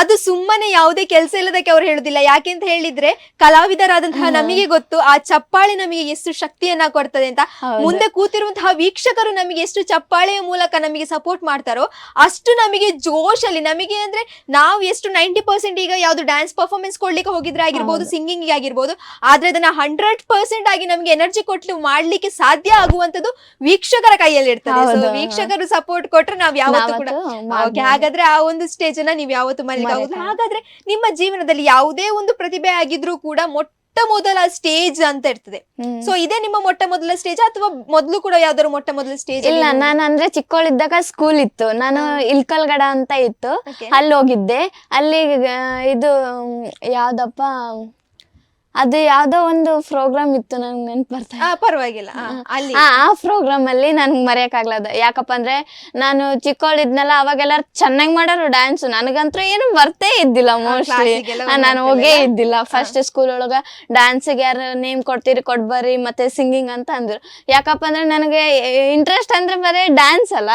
Speaker 1: ಅದು ಸುಮ್ಮನೆ ಯಾವುದೇ ಕೆಲಸ ಇಲ್ಲದಕ್ಕೆ ಅವ್ರು ಹೇಳುದಿಲ್ಲ. ಯಾಕೆಂತ ಹೇಳಿದ್ರೆ ಕಲಾವಿದರಾದಂತಹ. ನಮಗೆ ಗೊತ್ತು ಆ ಚಪ್ಪಾಳೆ ನಮಗೆ ಎಷ್ಟು ಶಕ್ತಿಯನ್ನ ಕೊಡ್ತದೆ ಅಂತ. ಮುಂದೆ ಕೂತಿರುವಂತಹ ವೀಕ್ಷಕರು ನಮಗೆ ಎಷ್ಟು ಚಪ್ಪಾಳೆಯ ಮೂಲಕ ನಮಗೆ ಸಪೋರ್ಟ್ ಮಾಡ್ತಾರೋ ಅಷ್ಟು ನಮಗೆ ಜೋಶಲ್ಲಿ ನಮಗೆ ಅಂದ್ರೆ ನಾವು ಎಷ್ಟು ನೈಂಟಿ ಪರ್ಸೆಂಟ್ ಈಗ ಯಾವ್ದು ಡ್ಯಾನ್ಸ್ ಪರ್ಫಾರ್ಮೆನ್ಸ್ ಕೊಡ್ಲಿಕ್ಕೆ ಹೋಗಿದ್ರೆ ಆಗಿರ್ಬೋದು ಸಿಂಗಿಂಗ್ ಆಗಿರ್ಬೋದು ಆದ್ರೆ ಅದನ್ನ ಹಂಡ್ರೆಡ್ ಪರ್ಸೆಂಟ್ ಆಗಿ ನಮ್ಗೆ ಎನರ್ಜಿ ಕೊಟ್ಟು ಮಾಡ್ಲಿಕ್ಕೆ ಸಾಧ್ಯ ಆಗುವಂತದ್ದು ವೀಕ್ಷಕರ ಕೈಯಲ್ಲಿ ಇರ್ತದೆ ವೀಕ್ಷಕರು ಸಪೋರ್ಟ್ ಕೊಟ್ರೆ ನಾವ್ ಯಾವತ್ತೂ ಕೂಡ
Speaker 2: ನಾವತ್ತು.
Speaker 1: ಹಾಗಾದ್ರೆ ಆ ಒಂದು ಸ್ಟೇಜ್ ಅನ್ನ ನೀವ್ ಯಾವತ್ತು ಮರಿಲಿಕ್ಕೆ ಆಗುದಿಲ್ಲ. ಹಾಗಾದ್ರೆ ನಿಮ್ಮ ಜೀವನದಲ್ಲಿ ಯಾವುದೇ ಒಂದು ಪ್ರತಿಭೆ ಆಗಿದ್ರೂ ಕೂಡ ಮೊಟ್ಟ ಮೊದಲ ಸ್ಟೇಜ್ ಅಂತ ಇರ್ತದೆ.
Speaker 2: ಹ್ಮ್.
Speaker 1: ಸೊ ಇದೇ ನಿಮ್ಮ ಮೊಟ್ಟ ಮೊದಲ ಸ್ಟೇಜ್ ಅಥವಾ ಮೊದಲು ಕೂಡ ಯಾವ್ದಾದ್ರು ಮೊಟ್ಟ ಮೊದಲ ಸ್ಟೇಜ್
Speaker 2: ಇಲ್ಲ ನಾನು ಅಂದ್ರೆ ಚಿಕ್ಕವಳಿದ್ದಾಗ ಸ್ಕೂಲ್ ಇತ್ತು. ನಾನು ಇಲ್ಕಲ್ಗಡ ಅಂತ ಇತ್ತು.
Speaker 1: Okay.
Speaker 2: ಅಲ್ಲಿ ಹೋಗಿದ್ದೆ ಅಲ್ಲಿ ಆ, ಇದು ಮ್, ಯಾವ್ದಪ್ಪ ಅದು ಯಾವ್ದೋ ಒಂದು ಪ್ರೋಗ್ರಾಮ್ ಇತ್ತು ನಂಗೆ ನೆನ್ಪು ಬರ್ತಾ ಇಲ್ಲ.
Speaker 1: ಪರವಾಗಿಲ್ಲ. ಆ, ಅಲ್ಲಿ.
Speaker 2: ಆ ಆ ಪ್ರೋಗ್ರಾಮ್ ಅಲ್ಲಿ ನನ್ಗೆ ಮರೆಯಕ್ಕಾಗ್ಲದ. ಯಾಕಪ್ಪ ಅಂದ್ರೆ ನಾನು ಚಿಕ್ಕವಳಿದ್ನಲ್ಲ ಅವಾಗೆಲ್ಲ ಚೆನ್ನಾಗಿ ಮಾಡೋರು ಡ್ಯಾನ್ಸ್ ನನಗಂತೂ ಏನು ಬರ್ತೇ ಇದ್ದಿಲ್ಲ ಮೋಸ್ಟ್ಲಿ ನಾನು? ಹೋಗೇ ಇದ್ದಿಲ್ಲ. ಫಸ್ಟ್ ಸ್ಕೂಲ್ ಒಳಗ ಡ್ಯಾನ್ಸ್ಗೆ ಯಾರು ನೇಮ್ ಕೊಡ್ತೀರಿ ಕೊಡ್ಬರ್ರಿ ಮತ್ತೆ ಸಿಂಗಿಂಗ್ ಅಂತ ಅಂದ್ರು. ಯಾಕಪ್ಪ ಅಂದ್ರೆ ನನಗೆ ಇಂಟ್ರೆಸ್ಟ್ ಅಂದ್ರೆ ಬರೀ ಡ್ಯಾನ್ಸ್ ಅಲ್ಲ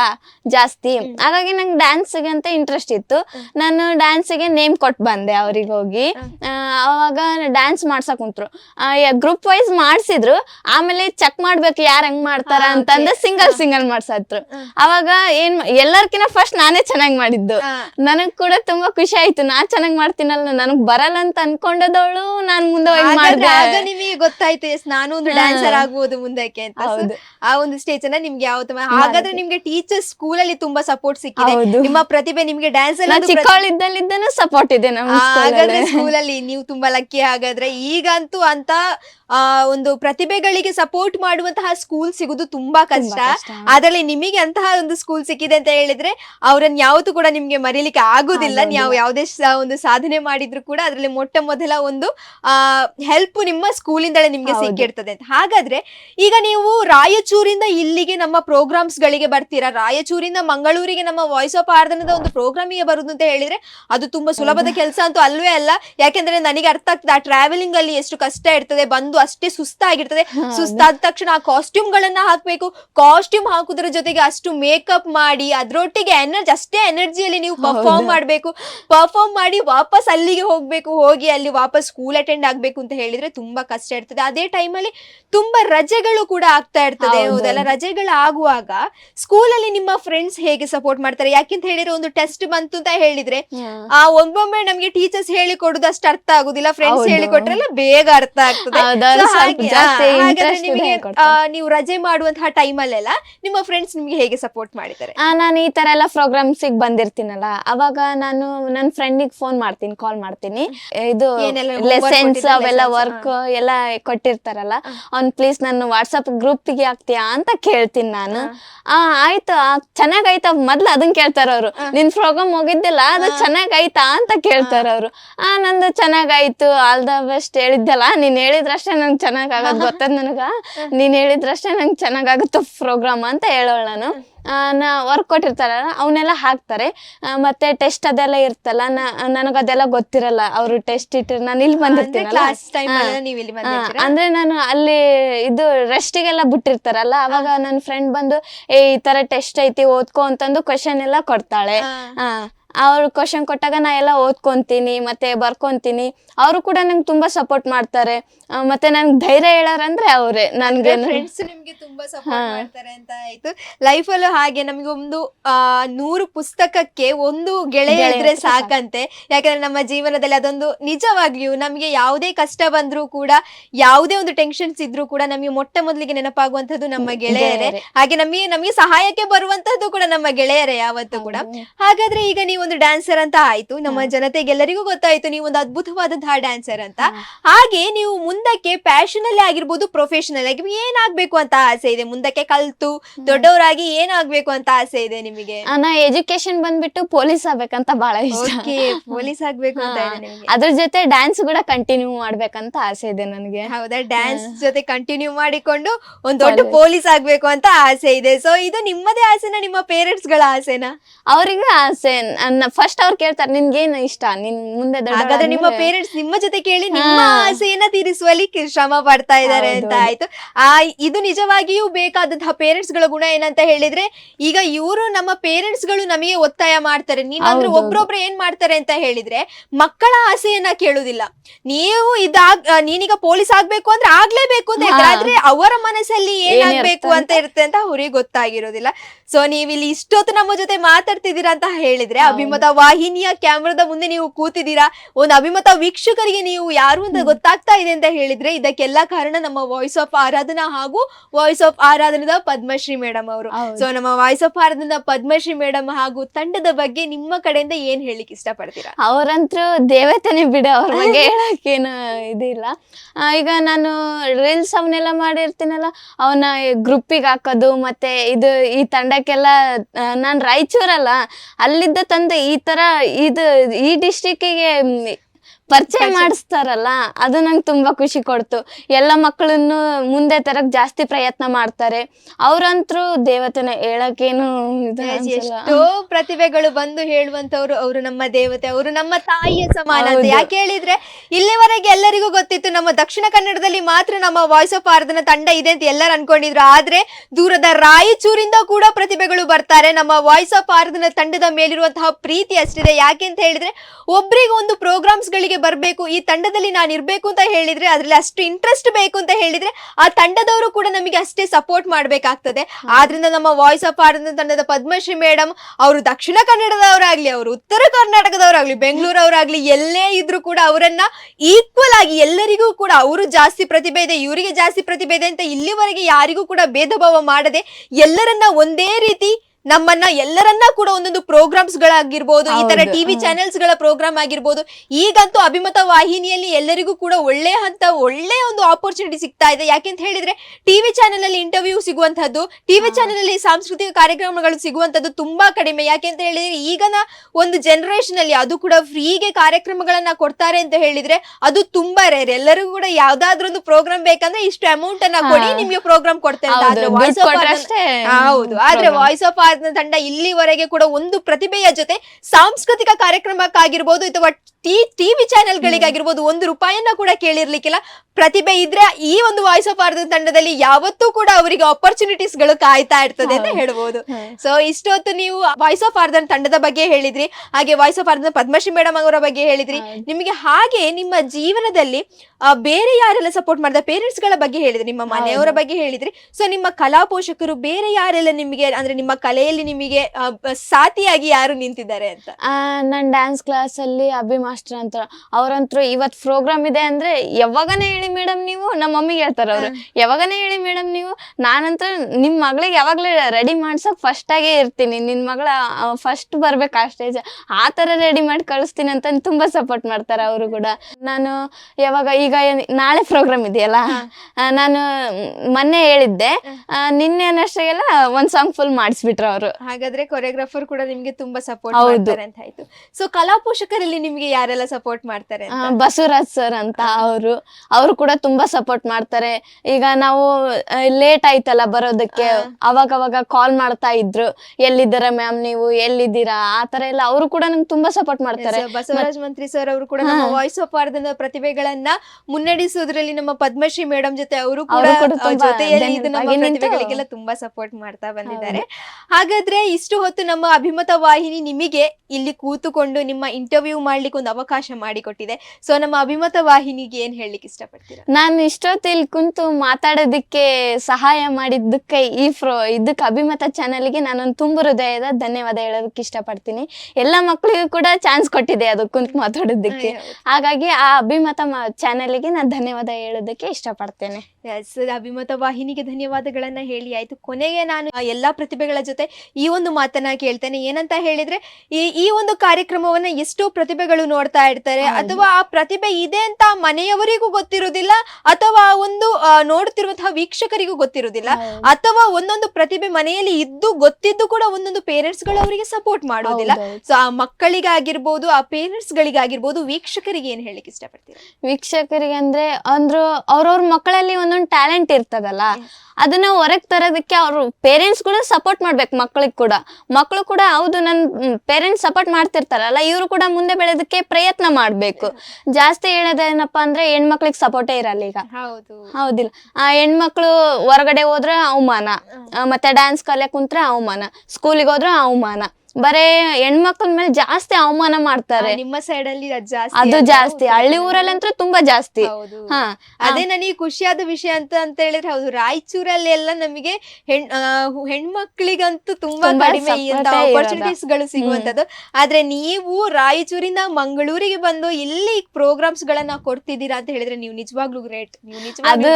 Speaker 2: ಜಾಸ್ತಿ. ಹಾಗಾಗಿ ನಂಗೆ ಡ್ಯಾನ್ಸ್ಗೆ ಅಂತ ಇಂಟ್ರೆಸ್ಟ್ ಇತ್ತು. ನಾನು ಡ್ಯಾನ್ಸ್ಗೆ ನೇಮ್ ಕೊಟ್ಟು ಬಂದೆ ಅವ್ರಿಗೆ ಹೋಗಿ. ಆ, ಅವಾಗ ಡ್ಯಾನ್ಸ್ ಮಾಡ್ಸಕ್ ಕುಂತ್ರು. Group wise ಮಾಡ್ಸಿದ್ರು. ಆಮೇಲೆ ಚೆಕ್ ಮಾಡ್ಬೇಕು ಯಾರು ಹೆಂಗ್ ಮಾಡ್ತಾರ
Speaker 1: ಅಂತ
Speaker 2: ಅಂತಂದ್ರೆ. ಸಿಂಗಲ್ ಸಿಂಗಲ್ ಮಾಡ್ಸತ್ರು ಅವಾಗ ಏನ್ ಎಲ್ಲರ್ಕಿನ ಫಸ್ಟ್ ನಾನೇ ಚೆನ್ನಾಗ್ ಮಾಡಿದ್ದು. ನನಗ್ ಕೂಡ ತುಂಬಾ ಖುಷಿ ಆಯ್ತು. ನಾ ಚೆನ್ನಾಗ್ ಮಾಡ್ತೀನಲ್ಲ ನನಗ್ ಬರಲ್ಲ ಅಂತ ಅನ್ಕೊಂಡದವಳು ನಾನ್ ಮುಂದೆ
Speaker 1: ನಿಮಗೆ ಗೊತ್ತಾಯ್ತು ಎಸ್ ನಾನು ಒಂದು ಡ್ಯಾನ್ಸರ್ ಆಗ್ಬೋದು ಮುಂದಕ್ಕೆ ಅಂತ. ಆ ಒಂದು ಸ್ಟೇಜ್ ಅನ್ನ ನಿಮ್ಗೆ ಯಾವತ್ತು ಹಾಗಾದ್ರೆ ನಿಮ್ಗೆ ಟೀಚರ್ ಸ್ಕೂಲ್ ಅಲ್ಲಿ ತುಂಬಾ ಸಪೋರ್ಟ್ ಸಿಕ್ಕಿದೆ. ನಿಮ್ಮ ಪ್ರತಿಭೆ ನಿಮ್ಗೆ ಡ್ಯಾನ್ಸ್
Speaker 2: ಅಲ್ಲಿ ಚಿಕ್ಕವಳಿದ್ದಲ್ಲಿದ್ದನು ಸಪೋರ್ಟ್ ಇದೆ
Speaker 1: ಹಾಗಾದ್ರೆ ಸ್ಕೂಲ್ ಅಲ್ಲಿ ನೀವು ತುಂಬಾ ಲಕ್ಕಿ ಹಾಗಾದ್ರೆ ಈಗಂತೂ ಅಂತ ಒಂದು ಪ್ರತಿಭೆಗಳಿಗೆ ಸಪೋರ್ಟ್ ಮಾಡುವಂತಹ ಸ್ಕೂಲ್ ಸಿಗುದು ತುಂಬಾ ಕಷ್ಟ. ಅದರಲ್ಲಿ ನಿಮಗೆ ಅಂತಹ ಒಂದು ಸ್ಕೂಲ್ ಸಿಕ್ಕಿದೆ ಅಂತ ಹೇಳಿದ್ರೆ ಅವರನ್ನ ಯಾವತ್ತೂ ಕೂಡ ನಿಮ್ಗೆ ಮರೀಲಿಕ್ಕೆ ಆಗುದಿಲ್ಲ. ನೀವು ಯಾವುದೇ ಒಂದು ಸಾಧನೆ ಮಾಡಿದ್ರು ಕೂಡ ಅದರಲ್ಲಿ ಮೊಟ್ಟ ಮೊದಲ ಒಂದು ಆ ಹೆಲ್ಪ್ ನಿಮ್ಮ ಸ್ಕೂಲಿಂದಲೇ ನಿಮ್ಗೆ. ಸಿಕ್ಕಿರ್ತದೆ ಅಂತ. ಹಾಗಾದ್ರೆ ಈಗ ನೀವು ರಾಯಚೂರಿಂದ ಇಲ್ಲಿಗೆ ನಮ್ಮ ಪ್ರೋಗ್ರಾಮ್ಸ್ ಗಳಿಗೆ ಬರ್ತೀರಾ? ರಾಯಚೂರಿಂದ ಮಂಗಳೂರಿಗೆ ನಮ್ಮ ವಾಯ್ಸ್ ಆಫ್ ಆರ್ದನದ ಒಂದು ಪ್ರೋಗ್ರಾಮಿಗೆ ಬರುದು ಅಂತ ಹೇಳಿದ್ರೆ ಅದು ತುಂಬಾ ಸುಲಭದ ಕೆಲಸ ಅಂತೂ ಅಲ್ವೇ ಅಲ್ಲ. ಯಾಕೆಂದ್ರೆ ನನಗೆ ಅರ್ಥ ಆಗ್ತದೆ ಆ ಟ್ರಾವೆಲಿಂಗ್ ಅಲ್ಲಿ ಎಷ್ಟು ಕಷ್ಟ ಇರ್ತದೆ ಬಂದು ಅಷ್ಟೇ ಸುಸ್ತಾಗಿರ್ತದೆ. ಸುಸ್ತಾದ ತಕ್ಷಣ ಆ ಕಾಸ್ಟ್ಯೂಮ್ ಗಳನ್ನ ಹಾಕ್ಬೇಕು. ಕಾಸ್ಟ್ಯೂಮ್ ಹಾಕುದ್ರ ಜೊತೆಗೆ ಅಷ್ಟು ಮೇಕಪ್ ಮಾಡಿ ಅದ್ರೊಟ್ಟಿಗೆ ಎನರ್ಜಿ ಅಷ್ಟೇ ಎನರ್ಜಿಯಲ್ಲಿ ನೀವು ಪರ್ಫಾರ್ಮ್. ಮಾಡ್ಬೇಕು. ಪರ್ಫಾರ್ಮ್ ಮಾಡಿ ವಾಪಸ್ ಅಲ್ಲಿಗೆ ಹೋಗ್ಬೇಕು. ಹೋಗಿ ಅಲ್ಲಿ ವಾಪಸ್ ಸ್ಕೂಲ್ ಅಟೆಂಡ್ ಆಗ್ಬೇಕು ಅಂತ ಹೇಳಿದ್ರೆ ತುಂಬಾ ಕಷ್ಟ ಇರ್ತದೆ. ಅದೇ ಟೈಮಲ್ಲಿ ತುಂಬಾ ರಜೆಗಳು ಕೂಡ ಆಗ್ತಾ ಇರ್ತದೆ.
Speaker 2: ಹೌದು.
Speaker 1: ಹೌದಲ್ಲ? ರಜೆಗಳು ಆಗುವಾಗ ಸ್ಕೂಲ್ ಅಲ್ಲಿ ನಿಮ್ಮ ಫ್ರೆಂಡ್ಸ್ ಹೇಗೆ ಸಪೋರ್ಟ್ ಮಾಡ್ತಾರೆ? ಯಾಕೆಂತ ಹೇಳಿದ್ರೆ ಒಂದು ಟೆಸ್ಟ್ ಬಂತು ಅಂತ ಹೇಳಿದ್ರೆ ಆ ಒಂದೊಮ್ಮೆ ನಮ್ಗೆ ಟೀಚರ್ಸ್ ಹೇಳಿ ಕೊಡುದು ಅಷ್ಟು ಅರ್ಥ ಆಗುದಿಲ್ಲ. ಫ್ರೆಂಡ್ಸ್
Speaker 2: ಹೌದು.
Speaker 1: ಬೇಗ ಅರ್ಥ ಆಗ್ತದೆ. ನಿಮಗೆ ನೀವು ರಜೆ ಮಾಡುವಂತಹ ಟೈಮಲ್ಲೆಲ್ಲ ನಿಮ್ಮ ಫ್ರೆಂಡ್ಸ್ ನಿಮ್ಗೆ ಹೇಗೆ ಸಪೋರ್ಟ್ ಮಾಡಿದ್ದಾರೆ?
Speaker 2: ಆ ನಾನು ಈ ತರ ಎಲ್ಲ ಪ್ರೋಗ್ರಾಮ್ಸ್ ಬಂದಿರ್ತೀನಲ್ಲ ಅವಾಗ ನಾನು ನನ್ನ ಫ್ರೆಂಡಿಗೆ ಫೋನ್ ಮಾಡ್ತೀನಿ ಕಾಲ್ ಮಾಡ್ತೀನಿ. ಇದು ಲೆಸನ್ಸ್ ಅವೆಲ್ಲ ವರ್ಕ್ ಎಲ್ಲ ಕೊಟ್ಟಿರ್ತಾರಲ್ಲ ಅವ್ನ್ ಪ್ಲೀಸ್ ನನ್ನ ವಾಟ್ಸಪ್ ಗ್ರೂಪ್ಗೆ ಹಾಕ್ತೀಯಾ ಅಂತ ಕೇಳ್ತೀನಿ ನಾನು. ಆ ಆಯ್ತು ಚೆನ್ನಾಗ್ ಆಯ್ತಾ ಮೊದ್ಲು ಅದನ್ ಕೇಳ್ತಾರ ಅವ್ರು. ನಿನ್ ಪ್ರೋಗ್ರಾಮ್ ಹೋಗಿದ್ದಿಲ್ಲ ಅದು ಚೆನ್ನಾಗ್ ಆಯ್ತಾ ಅಂತ ಕೇಳ್ತಾರ ಅವ್ರು. ಆ ನಂದು ಚೆನ್ನಾಗ್ ಆಯ್ತು ಆಲ್ ದ ಬೆಸ್ಟ್ ಹೇಳಿದ್ದಲ್ಲ ನೀನ್ ಹೇಳಿದ್ರಷ್ಟೇ ನಂಗೆ ಚೆನ್ನಾಗ್ ಆಗೋದ್ ಗೊತ್ತದ ನನಗ? ನೀನ್ ಹೇಳಿದ್ರಷ್ಟೇ ನಂಗೆ ಚೆನ್ನಾಗ್ ಆಗುತ್ತೆ ಪ್ರೋಗ್ರಾಮ್ ಅಂತ ಹೇಳೋಳ ನಾನು. ನಾ ವರ್ಕ್ ಕೊಟ್ಟಿರ್ತಾರಲ್ಲ ಅವನ್ನೆಲ್ಲ ಹಾಕ್ತಾರೆ. ಮತ್ತೆ ಟೆಸ್ಟ್ ಅದೆಲ್ಲ ಇರ್ತಲ್ಲ ನನಗ ಅದೆಲ್ಲ ಗೊತ್ತಿರಲ್ಲ ಅವರು ಟೆಸ್ಟ್ ಇಟ್ಟಿರ್ ನಾನು ಇಲ್ಲಿ
Speaker 1: ಬಂದಿರ್ತೀರಾ?
Speaker 2: ಅಂದ್ರೆ ನಾನು ಅಲ್ಲಿ ಇದು ರೆಸ್ಟಿಗೆಲ್ಲ ಬಿಟ್ಟಿರ್ತಾರಲ್ಲ ಅವಾಗ ನನ್ನ ಫ್ರೆಂಡ್ ಬಂದು ಏ ಈ ತರ ಟೆಸ್ಟ್ ಐತಿ ಓದ್ಕೋ ಅಂತಂದು ಕ್ವಶನ್ ಎಲ್ಲ ಕೊಡ್ತಾಳೆ. ಅವ್ರು ಕ್ವಶನ್ ಕೊಟ್ಟಾಗ ನಾ ಎಲ್ಲ ಓದ್ಕೊಂತೀನಿ ಮತ್ತೆ ಬರ್ಕೊಂತೀನಿ. ಅವರು ಕೂಡ ನಂಗೆ ತುಂಬಾ ಸಪೋರ್ಟ್ ಮಾಡ್ತಾರೆ. ಮತ್ತೆ ನನ್ಗೆ ಧೈರ್ಯ ಹೇಳಾರಂದ್ರೆ ಅವ್ರೆ ನನ್ಗೆ.
Speaker 1: ಫ್ರೆಂಡ್ಸ್ ನಿಮ್ಗೆ ತುಂಬಾ ಸಪೋರ್ಟ್ ಮಾಡ್ತಾರೆ ಅಂತ ಆಯ್ತು. ಲೈಫ್ ಅಲ್ಲೂ ಹಾಗೆ ನಮ್ಗೆ ಒಂದು ಆ ನೂರು ಪುಸ್ತಕಕ್ಕೆ ಒಂದು ಗೆಳೆಯ ಇದ್ರೆ ಸಾಕಂತೆ. ಯಾಕಂದ್ರೆ ನಮ್ಮ ಜೀವನದಲ್ಲಿ ಅದೊಂದು ನಿಜವಾಗ್ಲಿಯೂ ನಮಗೆ ಯಾವುದೇ ಕಷ್ಟ ಬಂದ್ರೂ ಕೂಡ ಯಾವುದೇ ಒಂದು ಟೆನ್ಷನ್ಸ್ ಇದ್ರೂ ಕೂಡ ನಮಗೆ ಮೊಟ್ಟ ಮೊದಲಿಗೆ ನೆನಪಾಗುವಂತದ್ದು ನಮ್ಮ ಗೆಳೆಯರೇ. ಹಾಗೆ ನಮಗೆ ನಮಗೆ ಸಹಾಯಕ್ಕೆ ಬರುವಂತದ್ದು ಕೂಡ ನಮ್ಮ ಗೆಳೆಯರೇ ಯಾವತ್ತೂ ಕೂಡ. ಹಾಗಾದ್ರೆ ಈಗ ನೀವು ಒಂದು ಡ್ಯಾನ್ಸರ್ ಅಂತ ಆಯ್ತು. ನಮ್ಮ ಜನತೆಗೆಲ್ಲರಿಗೂ ಗೊತ್ತಾಯ್ತು ನೀವು ಒಂದು ಅದ್ಭುತವಾದಂತಹ ಡ್ಯಾನ್ಸರ್ ಅಂತ. ಹಾಗೆ ನೀವು ಮುಂದಕ್ಕೆ ಪ್ಯಾಷನ್ ಅಲ್ಲಿ ಆಗಿರ್ಬೋದು ಪ್ರೊಫೆಷನಲ್ ಆಗಿ ಏನಾಗ್ಬೇಕು ಅಂತ ಆಸೆ ಇದೆ? ಮುಂದಕ್ಕೆ ಕಲ್ತು ದೊಡ್ಡವರಾಗಿ ಏನಾಗ್ಬೇಕು ಅಂತ ಆಸೆ ಇದೆ ನಿಮಗೆ?
Speaker 2: ನಾ ಎಜುಕೇಶನ್ ಬಂದ್ಬಿಟ್ಟು ಪೊಲೀಸ್ ಆಗ್ಬೇಕಂತ ಬಹಳ ಇಷ್ಟ.
Speaker 1: ಪೊಲೀಸ್ ಆಗ್ಬೇಕು ಅಂತ
Speaker 2: ಅದ್ರ ಜೊತೆ ಡ್ಯಾನ್ಸ್ ಕೂಡ ಕಂಟಿನ್ಯೂ ಮಾಡ್ಬೇಕಂತ ಆಸೆ ಇದೆ ನನಗೆ.
Speaker 1: ಹೌದಾ? ಡ್ಯಾನ್ಸ್ ಜೊತೆ ಕಂಟಿನ್ಯೂ ಮಾಡಿಕೊಂಡು ಒಂದ್ ದೊಡ್ಡ ಪೊಲೀಸ್ ಆಗ್ಬೇಕು ಅಂತ ಆಸೆ ಇದೆ. ಸೊ ಇದು ನಿಮ್ಮದೇ ಆಸೆನಾ ನಿಮ್ಮ ಪೇರೆಂಟ್ಸ್ಗಳ ಆಸೆನಾ?
Speaker 2: ಅವರಿಗೂ ಆಸೆ. ಫಸ್ಟ್ ಅವ್ರು ಕೇಳ್ತಾರೆ ನಿನ್ಗೇನ್ ಇಷ್ಟ? ನಿನ್ ಮುಂದೆ
Speaker 1: ಹಾಗಾದ್ರೆ ನಿಮ್ಮ ಪೇರೆಂಟ್ಸ್ ನಿಮ್ಮ ಜೊತೆ ಕೇಳಿ ನಿಮ್ಮ ಆಸೆಯನ್ನ ತೀರಿಸುವಲ್ಲಿ ಶ್ರಮ ಪಡ್ತಾ ಇದ್ದಾರೆ ಅಂತ. ಆಯ್ತು. ಆ ಇದು ನಿಜವಾಗಿಯೂ ಬೇಕಾದಂತಹ ಪೇರೆಂಟ್ಸ್ಗಳ ಗುಣ ಏನಂತ ಹೇಳಿದ್ರೆ ಈಗ ಇವರು ನಮ್ಮ ಪೇರೆಂಟ್ಸ್ಗಳು ನಮಗೆ ಒತ್ತಾಯ ಮಾಡ್ತಾರೆ. ನೀನ್ ಅಂದ್ರೆ
Speaker 2: ಹೌದು,
Speaker 1: ಒಬ್ರೊಬ್ರು ಏನ್ ಮಾಡ್ತಾರೆ ಅಂತ ಹೇಳಿದ್ರೆ ಮಕ್ಕಳ ಆಸೆಯನ್ನ ಕೇಳುದಿಲ್ಲ ನೀವು ಇದಾಗ ನೀನೀಗ ಪೊಲೀಸ್ ಆಗ್ಬೇಕು ಅಂದ್ರೆ ಆಗ್ಲೇಬೇಕು ಅಂತ ಹೇಳ್ತಾರೆ. ಆದ್ರೆ ಅವರ ಮನಸ್ಸಲ್ಲಿ ಏನಾಗ್ಬೇಕು ಅಂತ ಇರುತ್ತೆ ಅಂತ ಅವ್ರಿಗೆ ಗೊತ್ತಾಗಿರೋದಿಲ್ಲ. ಸೊ ನೀವಿಲ್ಲಿ ಇಷ್ಟೊತ್ತು ನಮ್ಮ ಜೊತೆ ಮಾತಾಡ್ತಿದ್ದೀರಾ ಅಂತ ಹೇಳಿದ್ರೆ
Speaker 2: ಹೌದು.
Speaker 1: ಅಭಿಮತ ವಾಹಿನಿಯ ಕ್ಯಾಮ್ರಾದ ಮುಂದೆ ನೀವು ಕೂತಿದ್ದೀರಾ? ಒಂದು ಅಭಿಮತ ವೀಕ್ಷಕರಿಗೆ ನೀವು ಯಾರು ಅಂತ ಗೊತ್ತಾಗ್ತಾ ಇದೆ ಅಂತ ಹೇಳಿದ್ರೆ ಇದಕ್ಕೆಲ್ಲ ಕಾರಣ ನಮ್ಮ ವಾಯ್ಸ್ ಆಫ್ ಆರಾಧನಾ ಹಾಗೂ ವಾಯ್ಸ್ ಆಫ್ ಆರಾಧನದ ಪದ್ಮಶ್ರೀ ಮೇಡಮ್ ಅವರು. ಸೊ ನಮ್ಮ voice of Aradhana Padmashree madam ಹಾಗೂ ತಂಡದ ಬಗ್ಗೆ ನಿಮ್ಮ ಕಡೆಯಿಂದ ಏನ್ ಹೇಳಿಕ್ ಇಷ್ಟಪಡ್ತೀರಾ?
Speaker 2: ಅವರಂತೂ ದೇವತೆನೆ ಬಿಡ ಅವ್ರ ಬಗ್ಗೆ ಹೇಳಕ್ಕೇನು ಇದಿಲ್ಲ. ಈಗ ನಾನು ರೀಲ್ಸ್ ಅವನ್ನೆಲ್ಲ ಮಾಡಿರ್ತೀನಲ್ಲ ಅವನ ಗ್ರೂಪಿಗೆ ಹಾಕೋದು ಮತ್ತೆ ಇದು ಈ ತಂಡಕ್ಕೆಲ್ಲ ನಾನು ರಾಯಚೂರಲ್ಲ ಅಲ್ಲಿದ್ದ ತಂದೆ ಈ ತರ ಇದು ಈ ಡಿಸ್ಟಿಕ್ಕಿಗೆ ಪರಿಚಯ. ಮಾಡಿಸ್ತಾರಲ್ಲ ಅದು ನಂಗೆ ತುಂಬಾ ಖುಷಿ ಕೊಡ್ತು ಎಲ್ಲ ಮಕ್ಕಳನ್ನು ಮುಂದೆ ತರಕ್ ಜಾಸ್ತಿ ಪ್ರಯತ್ನ ಮಾಡ್ತಾರೆ ಅವ್ರಂತ್ರು ದೇವತೆನ ಹೇಳಕ್ಕೇನು ಇದು
Speaker 1: Yes,
Speaker 2: ಅನ್ಸಲ್ಲ.
Speaker 1: ಎಷ್ಟೋ ಪ್ರತಿಭೆಗಳು ಬಂದು ಹೇಳುವಂತವ್ರು ಅವರು ನಮ್ಮ ದೇವತೆ ಅವರು ನಮ್ಮ ತಾಯಿಯ ಸಮಾನ ಅಂತ
Speaker 2: ಹೌದು.
Speaker 1: ಯಾಕೆ ಹೇಳಿದ್ರೆ ಇಲ್ಲಿವರೆಗೆ ಎಲ್ಲರಿಗೂ ಗೊತ್ತಿತ್ತು ನಮ್ಮ ದಕ್ಷಿಣ ಕನ್ನಡದಲ್ಲಿ ಮಾತ್ರ ನಮ್ಮ ವಾಯ್ಸ್ ಆಫ್ ಆರ್ಧನ ತಂಡ ಇದೆ ಅಂತ ಎಲ್ಲರೂ ಅನ್ಕೊಂಡಿದ್ರು ಆದ್ರೆ ದೂರದ ರಾಯಚೂರಿಂದ ಕೂಡ ಪ್ರತಿಭೆಗಳು ಬರ್ತಾರೆ ನಮ್ಮ ವಾಯ್ಸ್ ಆಫ್ ಆರ್ಧನ ತಂಡದ ಮೇಲಿರುವಂತಹ ಪ್ರೀತಿ ಅಷ್ಟಿದೆ ಯಾಕೆ ಅಂತ ಹೇಳಿದ್ರೆ ಒಬ್ರಿಗೆ ಒಂದು ಪ್ರೋಗ್ರಾಮ್ಸ್ ಗಳಿಗೆ ಬರ್ಬೇಕು ಈ ತಂಡದಲ್ಲಿ ನಾನು ಇರಬೇಕು ಅಂತ ಹೇಳಿದ್ರೆ ಅದ್ರಲ್ಲಿ ಅಷ್ಟು ಇಂಟ್ರೆಸ್ಟ್ ಬೇಕು ಅಂತ ಹೇಳಿದ್ರೆ ಆ ತಂಡದವರು ಕೂಡ ನಮಗೆ ಅಷ್ಟೇ ಸಪೋರ್ಟ್ ಮಾಡಬೇಕಾಗ್ತದೆ. ಆದ್ರಿಂದ ನಮ್ಮ ವಾಯ್ಸ್ ಆಫ್ ಆರ್ಡರ್ ತಂಡದ ಪದ್ಮಶ್ರೀ ಮೇಡಮ್ ಅವರು ದಕ್ಷಿಣ ಕನ್ನಡದವರಾಗ್ಲಿ ಅವರು ಉತ್ತರ ಕರ್ನಾಟಕದವರಾಗ್ಲಿ ಬೆಂಗಳೂರವರಾಗ್ಲಿ ಎಲ್ಲೇ ಇದ್ರು ಕೂಡ ಅವರನ್ನ ಈಕ್ವಲ್ ಆಗಿ ಎಲ್ಲರಿಗೂ ಕೂಡ ಅವರು ಜಾಸ್ತಿ ಪ್ರತಿಭೆ ಇದೆ ಇವರಿಗೆ ಜಾಸ್ತಿ ಪ್ರತಿಭೆ ಇದೆ ಅಂತ ಇಲ್ಲಿವರೆಗೆ ಯಾರಿಗೂ ಕೂಡ ಭೇದ ಭಾವ ಮಾಡದೆ ಎಲ್ಲರನ್ನ ಒಂದೇ ರೀತಿ ನಮ್ಮನ್ನ ಎಲ್ಲರನ್ನ ಕೂಡ ಒಂದೊಂದು ಪ್ರೋಗ್ರಾಮ್ಸ್ ಗಳಾಗಿರ್ಬೋದು ಈ ತರ ಟಿವಿ ಚಾನೆಲ್ಸ್ಗಳ ಪ್ರೋಗ್ರಾಮ್ ಆಗಿರ್ಬೋದು ಈಗಂತೂ ಅಭಿಮತ ವಾಹಿನಿಯಲ್ಲಿ ಎಲ್ಲರಿಗೂ ಕೂಡ ಒಳ್ಳೆ ಹಂತ ಒಳ್ಳೆ ಒಂದು ಆಪರ್ಚುನಿಟಿ ಸಿಗ್ತಾ ಇದೆ. ಯಾಕೆಂತ ಹೇಳಿದ್ರೆ ಟಿವಿ ಚಾನೆಲ್ ಅಲ್ಲಿ ಇಂಟರ್ವ್ಯೂ ಸಿಗುವಂತಹದ್ದು ಟಿವಿ. ಚಾನೆಲ್ ಅಲ್ಲಿ ಸಾಂಸ್ಕೃತಿಕ ಕಾರ್ಯಕ್ರಮಗಳು ಸಿಗುವಂತದ್ದು ತುಂಬಾ ಕಡಿಮೆ. ಯಾಕೆಂತ ಹೇಳಿದ್ರೆ ಈಗನ ಒಂದು ಜನರೇಷನ್ ಅಲ್ಲಿ ಅದು ಕೂಡ ಫ್ರೀಗೆ ಕಾರ್ಯಕ್ರಮಗಳನ್ನ ಕೊಡ್ತಾರೆ ಅಂತ ಹೇಳಿದ್ರೆ ಅದು ತುಂಬಾ ರೇರ್ ಎಲ್ಲರಿಗೂ ಕೂಡ ಯಾವ್ದಾದ್ರು ಒಂದು ಪ್ರೋಗ್ರಾಮ್ ಬೇಕಂದ್ರೆ ಇಷ್ಟು ಅಮೌಂಟ್ ಅನ್ನ ಕೊಡಿ. ನಿಮ್ಗೆ ಪ್ರೋಗ್ರಾಮ್ ಕೊಡ್ತೇವೆ ಅಂತ.
Speaker 2: ಹೌದು,
Speaker 1: ಆದ್ರೆ ವಾಯ್ಸ್ ಆಫ್ ಆರ್ನ ತಂಡ ಇಲ್ಲಿವರೆಗೆ ಕೂಡ ಒಂದು ಪ್ರತಿಭೆಯ ಜೊತೆ ಸಾಂಸ್ಕೃತಿಕ ಕಾರ್ಯಕ್ರಮಕ್ಕಾಗಿರ್ಬೋದು ಅಥವಾ ಟಿ ಟಿವಿ ಚಾನೆಲ್ಗಳಿಗಾಗಿರ್ಬೋದು ಒಂದು ರೂಪಾಯಿಯನ್ನ ಕೂಡ ಕೇಳಿರ್ಲಿಕ್ಕಿಲ್ಲ. ಪ್ರತಿಭೆ ಇದ್ರೆ ಈ ಒಂದು ವಾಯ್ಸ್ ಆಫ್ ಆರ್ದ ತಂಡದಲ್ಲಿ ಯಾವತ್ತೂ ಕೂಡ ಅವರಿಗೆ ಆಪರ್ಚುನಿಟೀಸ್ಗಳು ಕಾಯ್ತಾ ಇರ್ತದೆ ಅಂತ. ಹೇಳ್ಬೋದು. ಸೊ ಇಷ್ಟೊತ್ತು ನೀವು ವಾಯ್ಸ್ ಆಫ್ ಆರ್ದನ್ ತಂಡದ ಬಗ್ಗೆ ಹೇಳಿದ್ರಿ ಹಾಗೆ voice of Aradhana Padmashri madam ಅವರ ಬಗ್ಗೆ ಹೇಳಿದ್ರಿ. ನಿಮಗೆ ಹಾಗೆ ನಿಮ್ಮ ಜೀವನದಲ್ಲಿ ಬೇರೆ ಯಾರೆಲ್ಲ ಸಪೋರ್ಟ್ ಮಾಡಿದ ಪೇರೆಂಟ್ಸ್ಗಳ ಬಗ್ಗೆ ಹೇಳಿದ್ರಿ ನಿಮ್ಮ ಮನೆಯವರ ಬಗ್ಗೆ ಹೇಳಿದ್ರಿ. ಸೊ ನಿಮ್ಮ ಕಲಾ ಪೋಷಕರು ಬೇರೆ ಯಾರೆಲ್ಲ ನಿಮಗೆ ಅಂದ್ರೆ ನಿಮ್ಮ ಕಲೆಯಲ್ಲಿ ನಿಮಗೆ ಸಾತಿಯಾಗಿ ಸಾಥಿಯಾಗಿ ಯಾರು ನಿಂತಿದ್ದಾರೆ ಅಂತ?
Speaker 2: ನನ್ನ ಡ್ಯಾನ್ಸ್ ಕ್ಲಾಸ್ ಅಲ್ಲಿ ಅಭಿ ಮಾಸ್ಟರ್ ಅಂತ. ಅವ್ರಂತ್ರು ಇವತ್ತು ಪ್ರೋಗ್ರಾಮ್ ಇದೆ ಅಂದ್ರೆ ಯಾವಾಗನೇ ಹೇಳಿ ಮೇಡಮ್ ನೀವು ನಮ್ಮ ಮಮ್ಮಿಗೆ ಹೇಳ್ತಾರೆ ಅವರು. ಯಾವಾಗನೇ ಹೇಳಿ ಮೇಡಮ್ ನೀವು ನಾನಂತೂ ನಿಮ್ಮ ಮಗಳಿಗೆ ಯಾವಾಗ್ಲೇ ರೆಡಿ ಮಾಡ್ಸಕ್ ಫಸ್ಟ್ ಆಗೇ ಇರ್ತೀನಿ. ನಿನ್ ಮಗಳ ಫಸ್ಟ್ ಬರ್ಬೇಕು ಆ ಸ್ಟೇಜ್ ಆ ಥರ ರೆಡಿ ಮಾಡಿ ಕಳಿಸ್ತೀನಿ ಅಂತ ತುಂಬಾ ಸಪೋರ್ಟ್ ಮಾಡ್ತಾರೆ ಅವರು ಕೂಡ. ನಾನು ಯಾವಾಗ ಈಗ ನಾಳೆ ಪ್ರೋಗ್ರಾಮ್ ಇದೆಯಲ್ಲ? ನಾನು ಮೊನ್ನೆ ಹೇಳಿದ್ದೆ. ನಿನ್ನೆ ಅನ್ನಷ್ಟೆಲ್ಲ ಒಂದ್ ಸಾಂಗ್ ಫುಲ್ ಮಾಡಿಸ್ಬಿಟ್ರು ಅವರು.
Speaker 1: ಹಾಗಾದ್ರೆ ಕೊರಿಯೋಗ್ರಾಫರ್ ಕೂಡ ನಿಮ್ಗೆ ತುಂಬಾ ಸಪೋರ್ಟ್ ಮಾಡ್ತಾರೆ ಅಂತ ಆಯ್ತು. ಸೊ ಕಲಾ ಪೋಷಕರಲ್ಲಿ ನಿಮ್ಗೆ ಯಾರೆಲ್ಲ ಸಪೋರ್ಟ್ ಮಾಡ್ತಾರೆ ಅಂತ.
Speaker 2: ಬಸವರಾಜ್ ಸರ್ ಅಂತ ಅವರು. ಅವರು ಕೂಡ ತುಂಬಾ ಸಪೋರ್ಟ್ ಮಾಡ್ತಾರೆ. ಈಗ ನಾವು ಲೇಟ್ ಆಯ್ತಲ್ಲ ಬರೋದಕ್ಕೆ ಅವಾಗ ಅವಾಗ ಕಾಲ್ ಮಾಡ್ತಾ ಇದ್ರು. ಎಲ್ಲಿದ್ದೀರಾ ಮ್ಯಾಮ್ ನೀವು? ಎಲ್ಲಿದ್ದೀರಾ? ಆತರ ತರ ಎಲ್ಲ ಅವರು ಕೂಡ ನಂಗೆ ತುಂಬಾ ಸಪೋರ್ಟ್ ಮಾಡ್ತಾರೆ.
Speaker 1: ಬಸವರಾಜ್ ಮಂತ್ರಿ ಸರ್ ಅವರು ಕೂಡ ನಮ್ಮ. ವಾಯ್ಸ್ ಆಫ್ ಪ್ರತಿಭೆಗಳನ್ನ ಮುನ್ನಡೆಸೋದ್ರಲ್ಲಿ ನಮ್ಮ ಪದ್ಮಶ್ರೀ ಮೇಡಮ್ ಜೊತೆ ಅವರು ಕೂಡ
Speaker 2: ಅವ್ರು ಕೂಡ
Speaker 1: ಆ,
Speaker 2: ತುಂಬಾ
Speaker 1: ಜೊತೆಯಲ್ಲಿ ಇದು ನಮ್ಮ
Speaker 2: ನಿಂತು-
Speaker 1: ಪ್ರತಿಭೆಗಳಿಗೆಲ್ಲ ತುಂಬಾ ಸಪೋರ್ಟ್ ಮಾಡ್ತಾ ಬಂದಿದ್ದಾರೆ. ಹಾಗಾದ್ರೆ ಇಷ್ಟು ಹೊತ್ತು ನಮ್ಮ ಅಭಿಮತ ವಾಹಿನಿ ನಿಮಗೆ ಇಲ್ಲಿ ಕೂತುಕೊಂಡು ನಿಮ್ಮ ಇಂಟರ್ವ್ಯೂ ಮಾಡ್ಲಿಕ್ಕೆ ಒಂದು ಅವಕಾಶ ಮಾಡಿಕೊಟ್ಟಿದೆ. ಸೊ ನಮ್ಮ ಅಭಿಮತ ವಾಹಿನಿಗೆ ಏನ್ ಹೇಳಲಿಕ್ಕೆ ಇಷ್ಟಪಡ್ತೀರಾ?
Speaker 2: ನಾನು ಇಷ್ಟೊತ್ತಿಲ್ ಕುಂತು ಮಾತಾಡೋದಕ್ಕೆ ಸಹಾಯ ಮಾಡಿದ್ದಕ್ಕೆ ಈ ಫ್ರೋ ಇದಕ್ಕೆ ಅಭಿಮತ ಚಾನಲ್ಗೆ ನಾನೊಂದು ತುಂಬ ಹೃದಯದ ಧನ್ಯವಾದ ಹೇಳೋದಕ್ಕೆ ಇಷ್ಟಪಡ್ತೀನಿ. ಎಲ್ಲ ಮಕ್ಕಳಿಗೂ ಕೂಡ ಚಾನ್ಸ್ ಕೊಟ್ಟಿದೆ ಅದು ಕುಂತು ಮಾತಾಡೋದಕ್ಕೆ. ಹಾಗಾಗಿ ಆ ಅಭಿಮತ ಚಾನಲ್ಗೆ ನಾನು ಧನ್ಯವಾದ ಹೇಳೋದಕ್ಕೆ ಇಷ್ಟಪಡ್ತೇನೆ.
Speaker 1: Yes, ಅಭಿಮತ ವಾಹಿನಿಗೆ ಧನ್ಯವಾದಗಳನ್ನ ಹೇಳಿ ಆಯ್ತು. ಕೊನೆಗೆ ನಾನು ಎಲ್ಲಾ ಪ್ರತಿಭೆಗಳ ಜೊತೆ ಈ ಒಂದು ಮಾತನ್ನ ಕೇಳ್ತೇನೆ. ಏನಂತ ಹೇಳಿದ್ರೆ ಈ ಈ ಒಂದು ಕಾರ್ಯಕ್ರಮವನ್ನ ಎಷ್ಟೋ ಪ್ರತಿಭೆಗಳು ನೋಡ್ತಾ ಇರ್ತಾರೆ. ಅಥವಾ ಆ ಪ್ರತಿಭೆ ಇದೆ ಅಂತ ಮನೆಯವರಿಗೂ ಗೊತ್ತಿರುವುದಿಲ್ಲ ಅಥವಾ ಒಂದು ನೋಡುತ್ತಿರುವಂತಹ ವೀಕ್ಷಕರಿಗೂ ಗೊತ್ತಿರುವುದಿಲ್ಲ ಅಥವಾ ಒಂದೊಂದು ಪ್ರತಿಭೆ ಮನೆಯಲ್ಲಿ ಇದ್ದು ಗೊತ್ತಿದ್ದು ಕೂಡ ಒಂದೊಂದು ಪೇರೆಂಟ್ಸ್ಗಳು ಅವರಿಗೆ ಸಪೋರ್ಟ್ ಮಾಡೋದಿಲ್ಲ. ಸೊ ಆ ಮಕ್ಕಳಿಗಾಗಿರ್ಬೋದು ಆ ಪೇರೆಂಟ್ಸ್ ಗಳಿಗಾಗಿರ್ಬೋದು ವೀಕ್ಷಕರಿಗೆ ಏನ್ ಹೇಳಿಕ್ಕೆ ಇಷ್ಟಪಡ್ತೀರಾ?
Speaker 2: ವೀಕ್ಷಕರಿಗೆ ಅಂದ್ರೆ ಅಂದ್ರು ಅವ್ರವ್ರ ಮಕ್ಕಳಲ್ಲಿ ಒಂದೊಂದು ಟ್ಯಾಲೆಂಟ್ ಇರ್ತದಲ್ಲ ಅದನ್ನ ಹೊರಗ್ ತರೋದಕ್ಕೆ ಅವ್ರ ಪೇರೆಂಟ್ಸ್ ಕೂಡ ಸಪೋರ್ಟ್ ಮಾಡ್ಬೇಕು ಮಕ್ಕಳಿಗೆ ಕೂಡ. ಮಕ್ಕಳು ಕೂಡ ಹೌದು ನನ್ ಪೇರೆಂಟ್ಸ್ ಸಪೋರ್ಟ್ ಮಾಡ್ತಿರ್ತಾರಲ್ಲ ಇವರು ಕೂಡ ಮುಂದೆ ಬೆಳೆಯೋದಕ್ಕೆ ಪ್ರಯತ್ನ ಮಾಡ್ಬೇಕು. ಜಾಸ್ತಿ ಹೇಳೋದೇನಪ್ಪ ಅಂದ್ರೆ ಹೆಣ್ಮಕ್ಳಿಗೆ ಸಪೋರ್ಟೇ ಇರಲ್ಲ ಈಗ.
Speaker 1: ಹೌದು.
Speaker 2: ಹೌದಿಲ್ಲ. ಆ ಹೆಣ್ಮಕ್ಳು ಹೊರಗಡೆ ಹೋದ್ರೆ ಅವಮಾನ. ಮತ್ತೆ ಡ್ಯಾನ್ಸ್ ಕಲಿಯಕ್ ಕುಂತ್ರೆ ಅವಮಾನ. ಸ್ಕೂಲಿಗೆ ಹೋದ್ರೆ ಅವಮಾನ. ಬರೇ ಹೆಣ್ಮಕ್ಳ ಮೇಲೆ ಜಾಸ್ತಿ ಅವಮಾನ ಮಾಡ್ತಾರೆ.
Speaker 1: ನಿಮ್ಮ ಸೈಡ್ ಅಲ್ಲಿ ಅದ್ ಜಾಸ್ತಿ
Speaker 2: ಅದು? ಜಾಸ್ತಿ. ಹಳ್ಳಿ ಊರಲ್ಲಂತೂ ತುಂಬಾ ಜಾಸ್ತಿ.
Speaker 1: ಹೌದು.
Speaker 2: ಹಾ
Speaker 1: ಅದೇ ನನಗೆ ಖುಷಿಯಾದ ವಿಷಯ ಅಂತ ಅಂತ ಹೇಳಿದ್ರೆ ಹೌದು. ರಾಯಚೂರಲ್ಲಿ ಎಲ್ಲ ನಮಗೆ ಹೆಣ್ ಹೆಣ್ಮಕ್ಳಿಗಂತೂ ತುಂಬಾ ಕಡಿಮೆ ಆಪರ್ಚುನಿಟೀಸ್ಗಳು ಸಿಗುವಂತದ್ದು ಆದ್ರೆ ನೀವು ರಾಯಚೂರಿಂದ ಮಂಗಳೂರಿಗೆ ಬಂದು ಇಲ್ಲಿ ಪ್ರೋಗ್ರಾಮ್ಸ್ ಗಳನ್ನ ಕೊಡ್ತಿದ್ದೀರಾ ಅಂತ ಹೇಳಿದ್ರೆ ನೀವು ನಿಜವಾಗ್ಲೂ ಗ್ರೇಟ್
Speaker 2: ಅದು.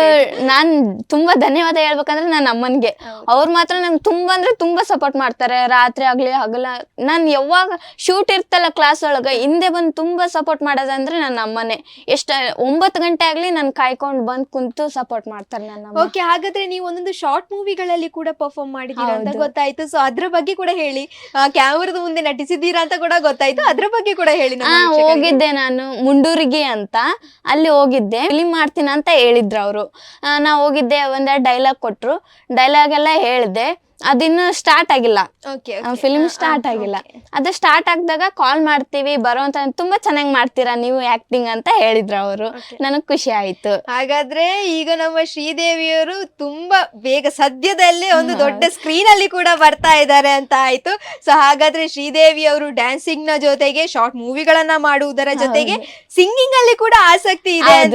Speaker 2: ನಾನ್ ತುಂಬಾ ಧನ್ಯವಾದ ಹೇಳ್ಬೇಕಂದ್ರೆ ನನ್ನ ಅಮ್ಮನ್ಗೆ. ಅವ್ರು ಮಾತ್ರ ನಂಗೆ ತುಂಬಾ ಅಂದ್ರೆ ತುಂಬಾ ಸಪೋರ್ಟ್ ಮಾಡ್ತಾರೆ. ರಾತ್ರಿ ಆಗ್ಲಿ ಹಗಲ ನಾನ್ ಯಾವಾಗ ಶೂಟ್ ಇರ್ತಲ್ಲ ಕ್ಲಾಸ್ ಒಳಗ ಹಿಂದೆ ಬಂದು ತುಂಬಾ ಸಪೋರ್ಟ್ ಮಾಡೋದಂದ್ರೆ ನನ್ನ ಅಮ್ಮನೆ. ಎಷ್ಟು ಒಂಬತ್ತು ಗಂಟೆ ಆಗಲಿ ನಾನು ಕಾಯ್ಕೊಂಡು ಬಂದು ಕುಂತು ಸಪೋರ್ಟ್ ಮಾಡ್ತಾರೆ ನನ್ನ
Speaker 1: ಓಕೆ ಹಾಗಾದ್ರೆ ನೀವು ಒಂದೊಂದು ಶಾರ್ಟ್ ಮೂವಿಗಳಲ್ಲಿ ಕೂಡ ಪರ್ಫಾರ್ಮ್ ಮಾಡಿದ್ದೀರಾ ಅಂತ ಗೊತ್ತಾಯ್ತು. ಸೊ ಅದ್ರ ಬಗ್ಗೆ ಕೂಡ ಹೇಳಿ. ಕ್ಯಾಮ್ರದ ಮುಂದೆ ನಟಿಸಿದ್ದೀರಾ ಅಂತ ಕೂಡ ಗೊತ್ತಾಯ್ತು. ಅದ್ರ ಬಗ್ಗೆ ಕೂಡ ಹೇಳಿ
Speaker 2: ಹೋಗಿದ್ದೆ ನಾನು ಮುಂಡೂರಿಗೆ ಅಂತ. ಅಲ್ಲಿ ಹೋಗಿದ್ದೆ. ಫಿಲಿಮ್ ಮಾಡ್ತೀನಿ ಅಂತ ಹೇಳಿದ್ರು ಅವರು. ನಾ ಹೋಗಿದ್ದೆ ಒಂದೆರಡು ಡೈಲಾಗ್ ಕೊಟ್ರು. ಡೈಲಾಗ್ ಎಲ್ಲ ಹೇಳಿದೆ. ಅದಿನ್ನು ಸ್ಟಾರ್ಟ್ ಆಗಿಲ್ಲ.
Speaker 1: ಫಿಲ್ಮ್
Speaker 2: ಸ್ಟಾರ್ಟ್ ಆಗಿಲ್ಲ. ಅದು ಸ್ಟಾರ್ಟ್ ಆಗಿದಾಗ ಕಾಲ್ ಮಾಡ್ತೀವಿ ಬರೋ ಅಂತ ತುಂಬಾ ಚೆನ್ನಾಗಿ ಮಾಡ್ತೀರಾ ನೀವು ಆಕ್ಟಿಂಗ್ ಅಂತ ಹೇಳಿದ್ರು ಅವರು. ನನಗೆ ಖುಷಿ ಆಯ್ತು.
Speaker 1: ಹಾಗಾದ್ರೆ ಈಗ ನಮ್ಮ ಶ್ರೀದೇವಿಯವರು ತುಂಬಾ ಬೇಗ ಸದ್ಯದಲ್ಲೇ ಒಂದು ದೊಡ್ಡ ಸ್ಕ್ರೀನ್ ಅಲ್ಲಿ ಕೂಡ ಬರ್ತಾ ಇದ್ದಾರೆ ಅಂತ ಆಯ್ತು. ಸೊ ಹಾಗಾದ್ರೆ ಶ್ರೀದೇವಿ ಅವರು ಡ್ಯಾನ್ಸಿಂಗ್ನ ಜೊತೆಗೆ ಶಾರ್ಟ್ ಮೂವಿಗಳನ್ನ ಮಾಡುವುದರ ಜೊತೆಗೆ ಸಿಂಗಿಂಗ್ ಅಲ್ಲಿ ಕೂಡ ಆಸಕ್ತಿ ಇದೆ ಅಂತ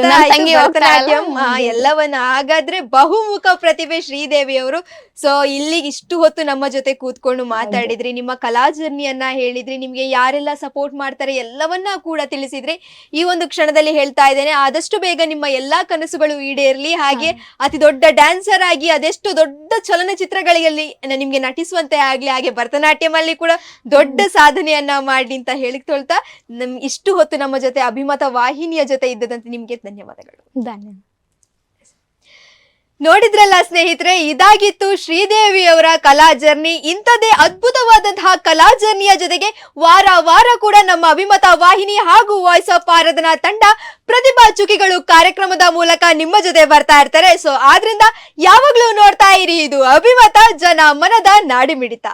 Speaker 1: ಎಲ್ಲವನ್ನ. ಹಾಗಾದ್ರೆ ಬಹುಮುಖ ಪ್ರತಿಭೆ ಶ್ರೀದೇವಿ ಅವರು ಸೊ ಇಲ್ಲಿ ಇಷ್ಟು ಹೊತ್ತು ನಮ್ಮ ಜೊತೆ ಕೂತ್ಕೊಂಡು ಮಾತಾಡಿದ್ರಿ ನಿಮ್ಮ ಕಲಾ ಜರ್ನಿಯನ್ನ ಹೇಳಿದ್ರಿ ನಿಮ್ಗೆ ಯಾರೆಲ್ಲ ಸಪೋರ್ಟ್ ಮಾಡ್ತಾರೆ ಎಲ್ಲವನ್ನ ಕೂಡ ತಿಳಿಸಿದ್ರಿ. ಈ ಒಂದು ಕ್ಷಣದಲ್ಲಿ ಹೇಳ್ತಾ ಇದ್ದೇನೆ ಆದಷ್ಟು ಬೇಗ ನಿಮ್ಮ ಎಲ್ಲಾ ಕನಸುಗಳು ಈಡೇರ್ಲಿ. ಹಾಗೆ ಅತಿ ದೊಡ್ಡ ಡ್ಯಾನ್ಸರ್ ಆಗಿ ಅದೆಷ್ಟು ದೊಡ್ಡ ಚಲನಚಿತ್ರಗಳಲ್ಲಿ ನಿಮ್ಗೆ ನಟಿಸುವಂತೆ ಆಗ್ಲಿ ಹಾಗೆ ಭರತನಾಟ್ಯಂ ಅಲ್ಲಿ ಕೂಡ ದೊಡ್ಡ ಸಾಧನೆಯನ್ನ ಮಾಡಿ ಅಂತ ಹೇಳಿಕೊಳ್ತಾ ನಮ್ ಇಷ್ಟು ಹೊತ್ತು ನಮ್ಮ ಜೊತೆ ಅಭಿಮತ ವಾಹಿನಿಯ ಜೊತೆ ಇದ್ದದಂತೆ ನಿಮ್ಗೆ ಧನ್ಯವಾದಗಳು.
Speaker 2: ಧನ್ಯವಾದ.
Speaker 1: ನೋಡಿದ್ರಲ್ಲ ಸ್ನೇಹಿತರೆ, ಇದಾಗಿತ್ತು ಶ್ರೀದೇವಿ ಅವರ ಕಲಾ ಜರ್ನಿ. ಇಂಥದೇ ಅದ್ಭುತವಾದಂತಹ ಕಲಾ ಜರ್ನಿಯ ಜೊತೆಗೆ ವಾರ ವಾರ ಕೂಡ ನಮ್ಮ ಅಭಿಮತ ವಾಹಿನಿ ಹಾಗೂ ವಾಯ್ಸ್ ಆಫ್ ಆರಾಧನಾ ತಂಡ ಪ್ರತಿಭಾ ಚುಕಿಗಳು ಕಾರ್ಯಕ್ರಮದ ಮೂಲಕ ನಿಮ್ಮ ಜೊತೆ ಬರ್ತಾ ಇರ್ತಾರೆ. ಸೊ ಆದ್ರಿಂದ ಯಾವಾಗ್ಲೂ ನೋಡ್ತಾ ಇರಿ, ಇದು ಅಭಿಮತ ಜನ ಮನದ ನಾಡಿಮಿಡಿತ.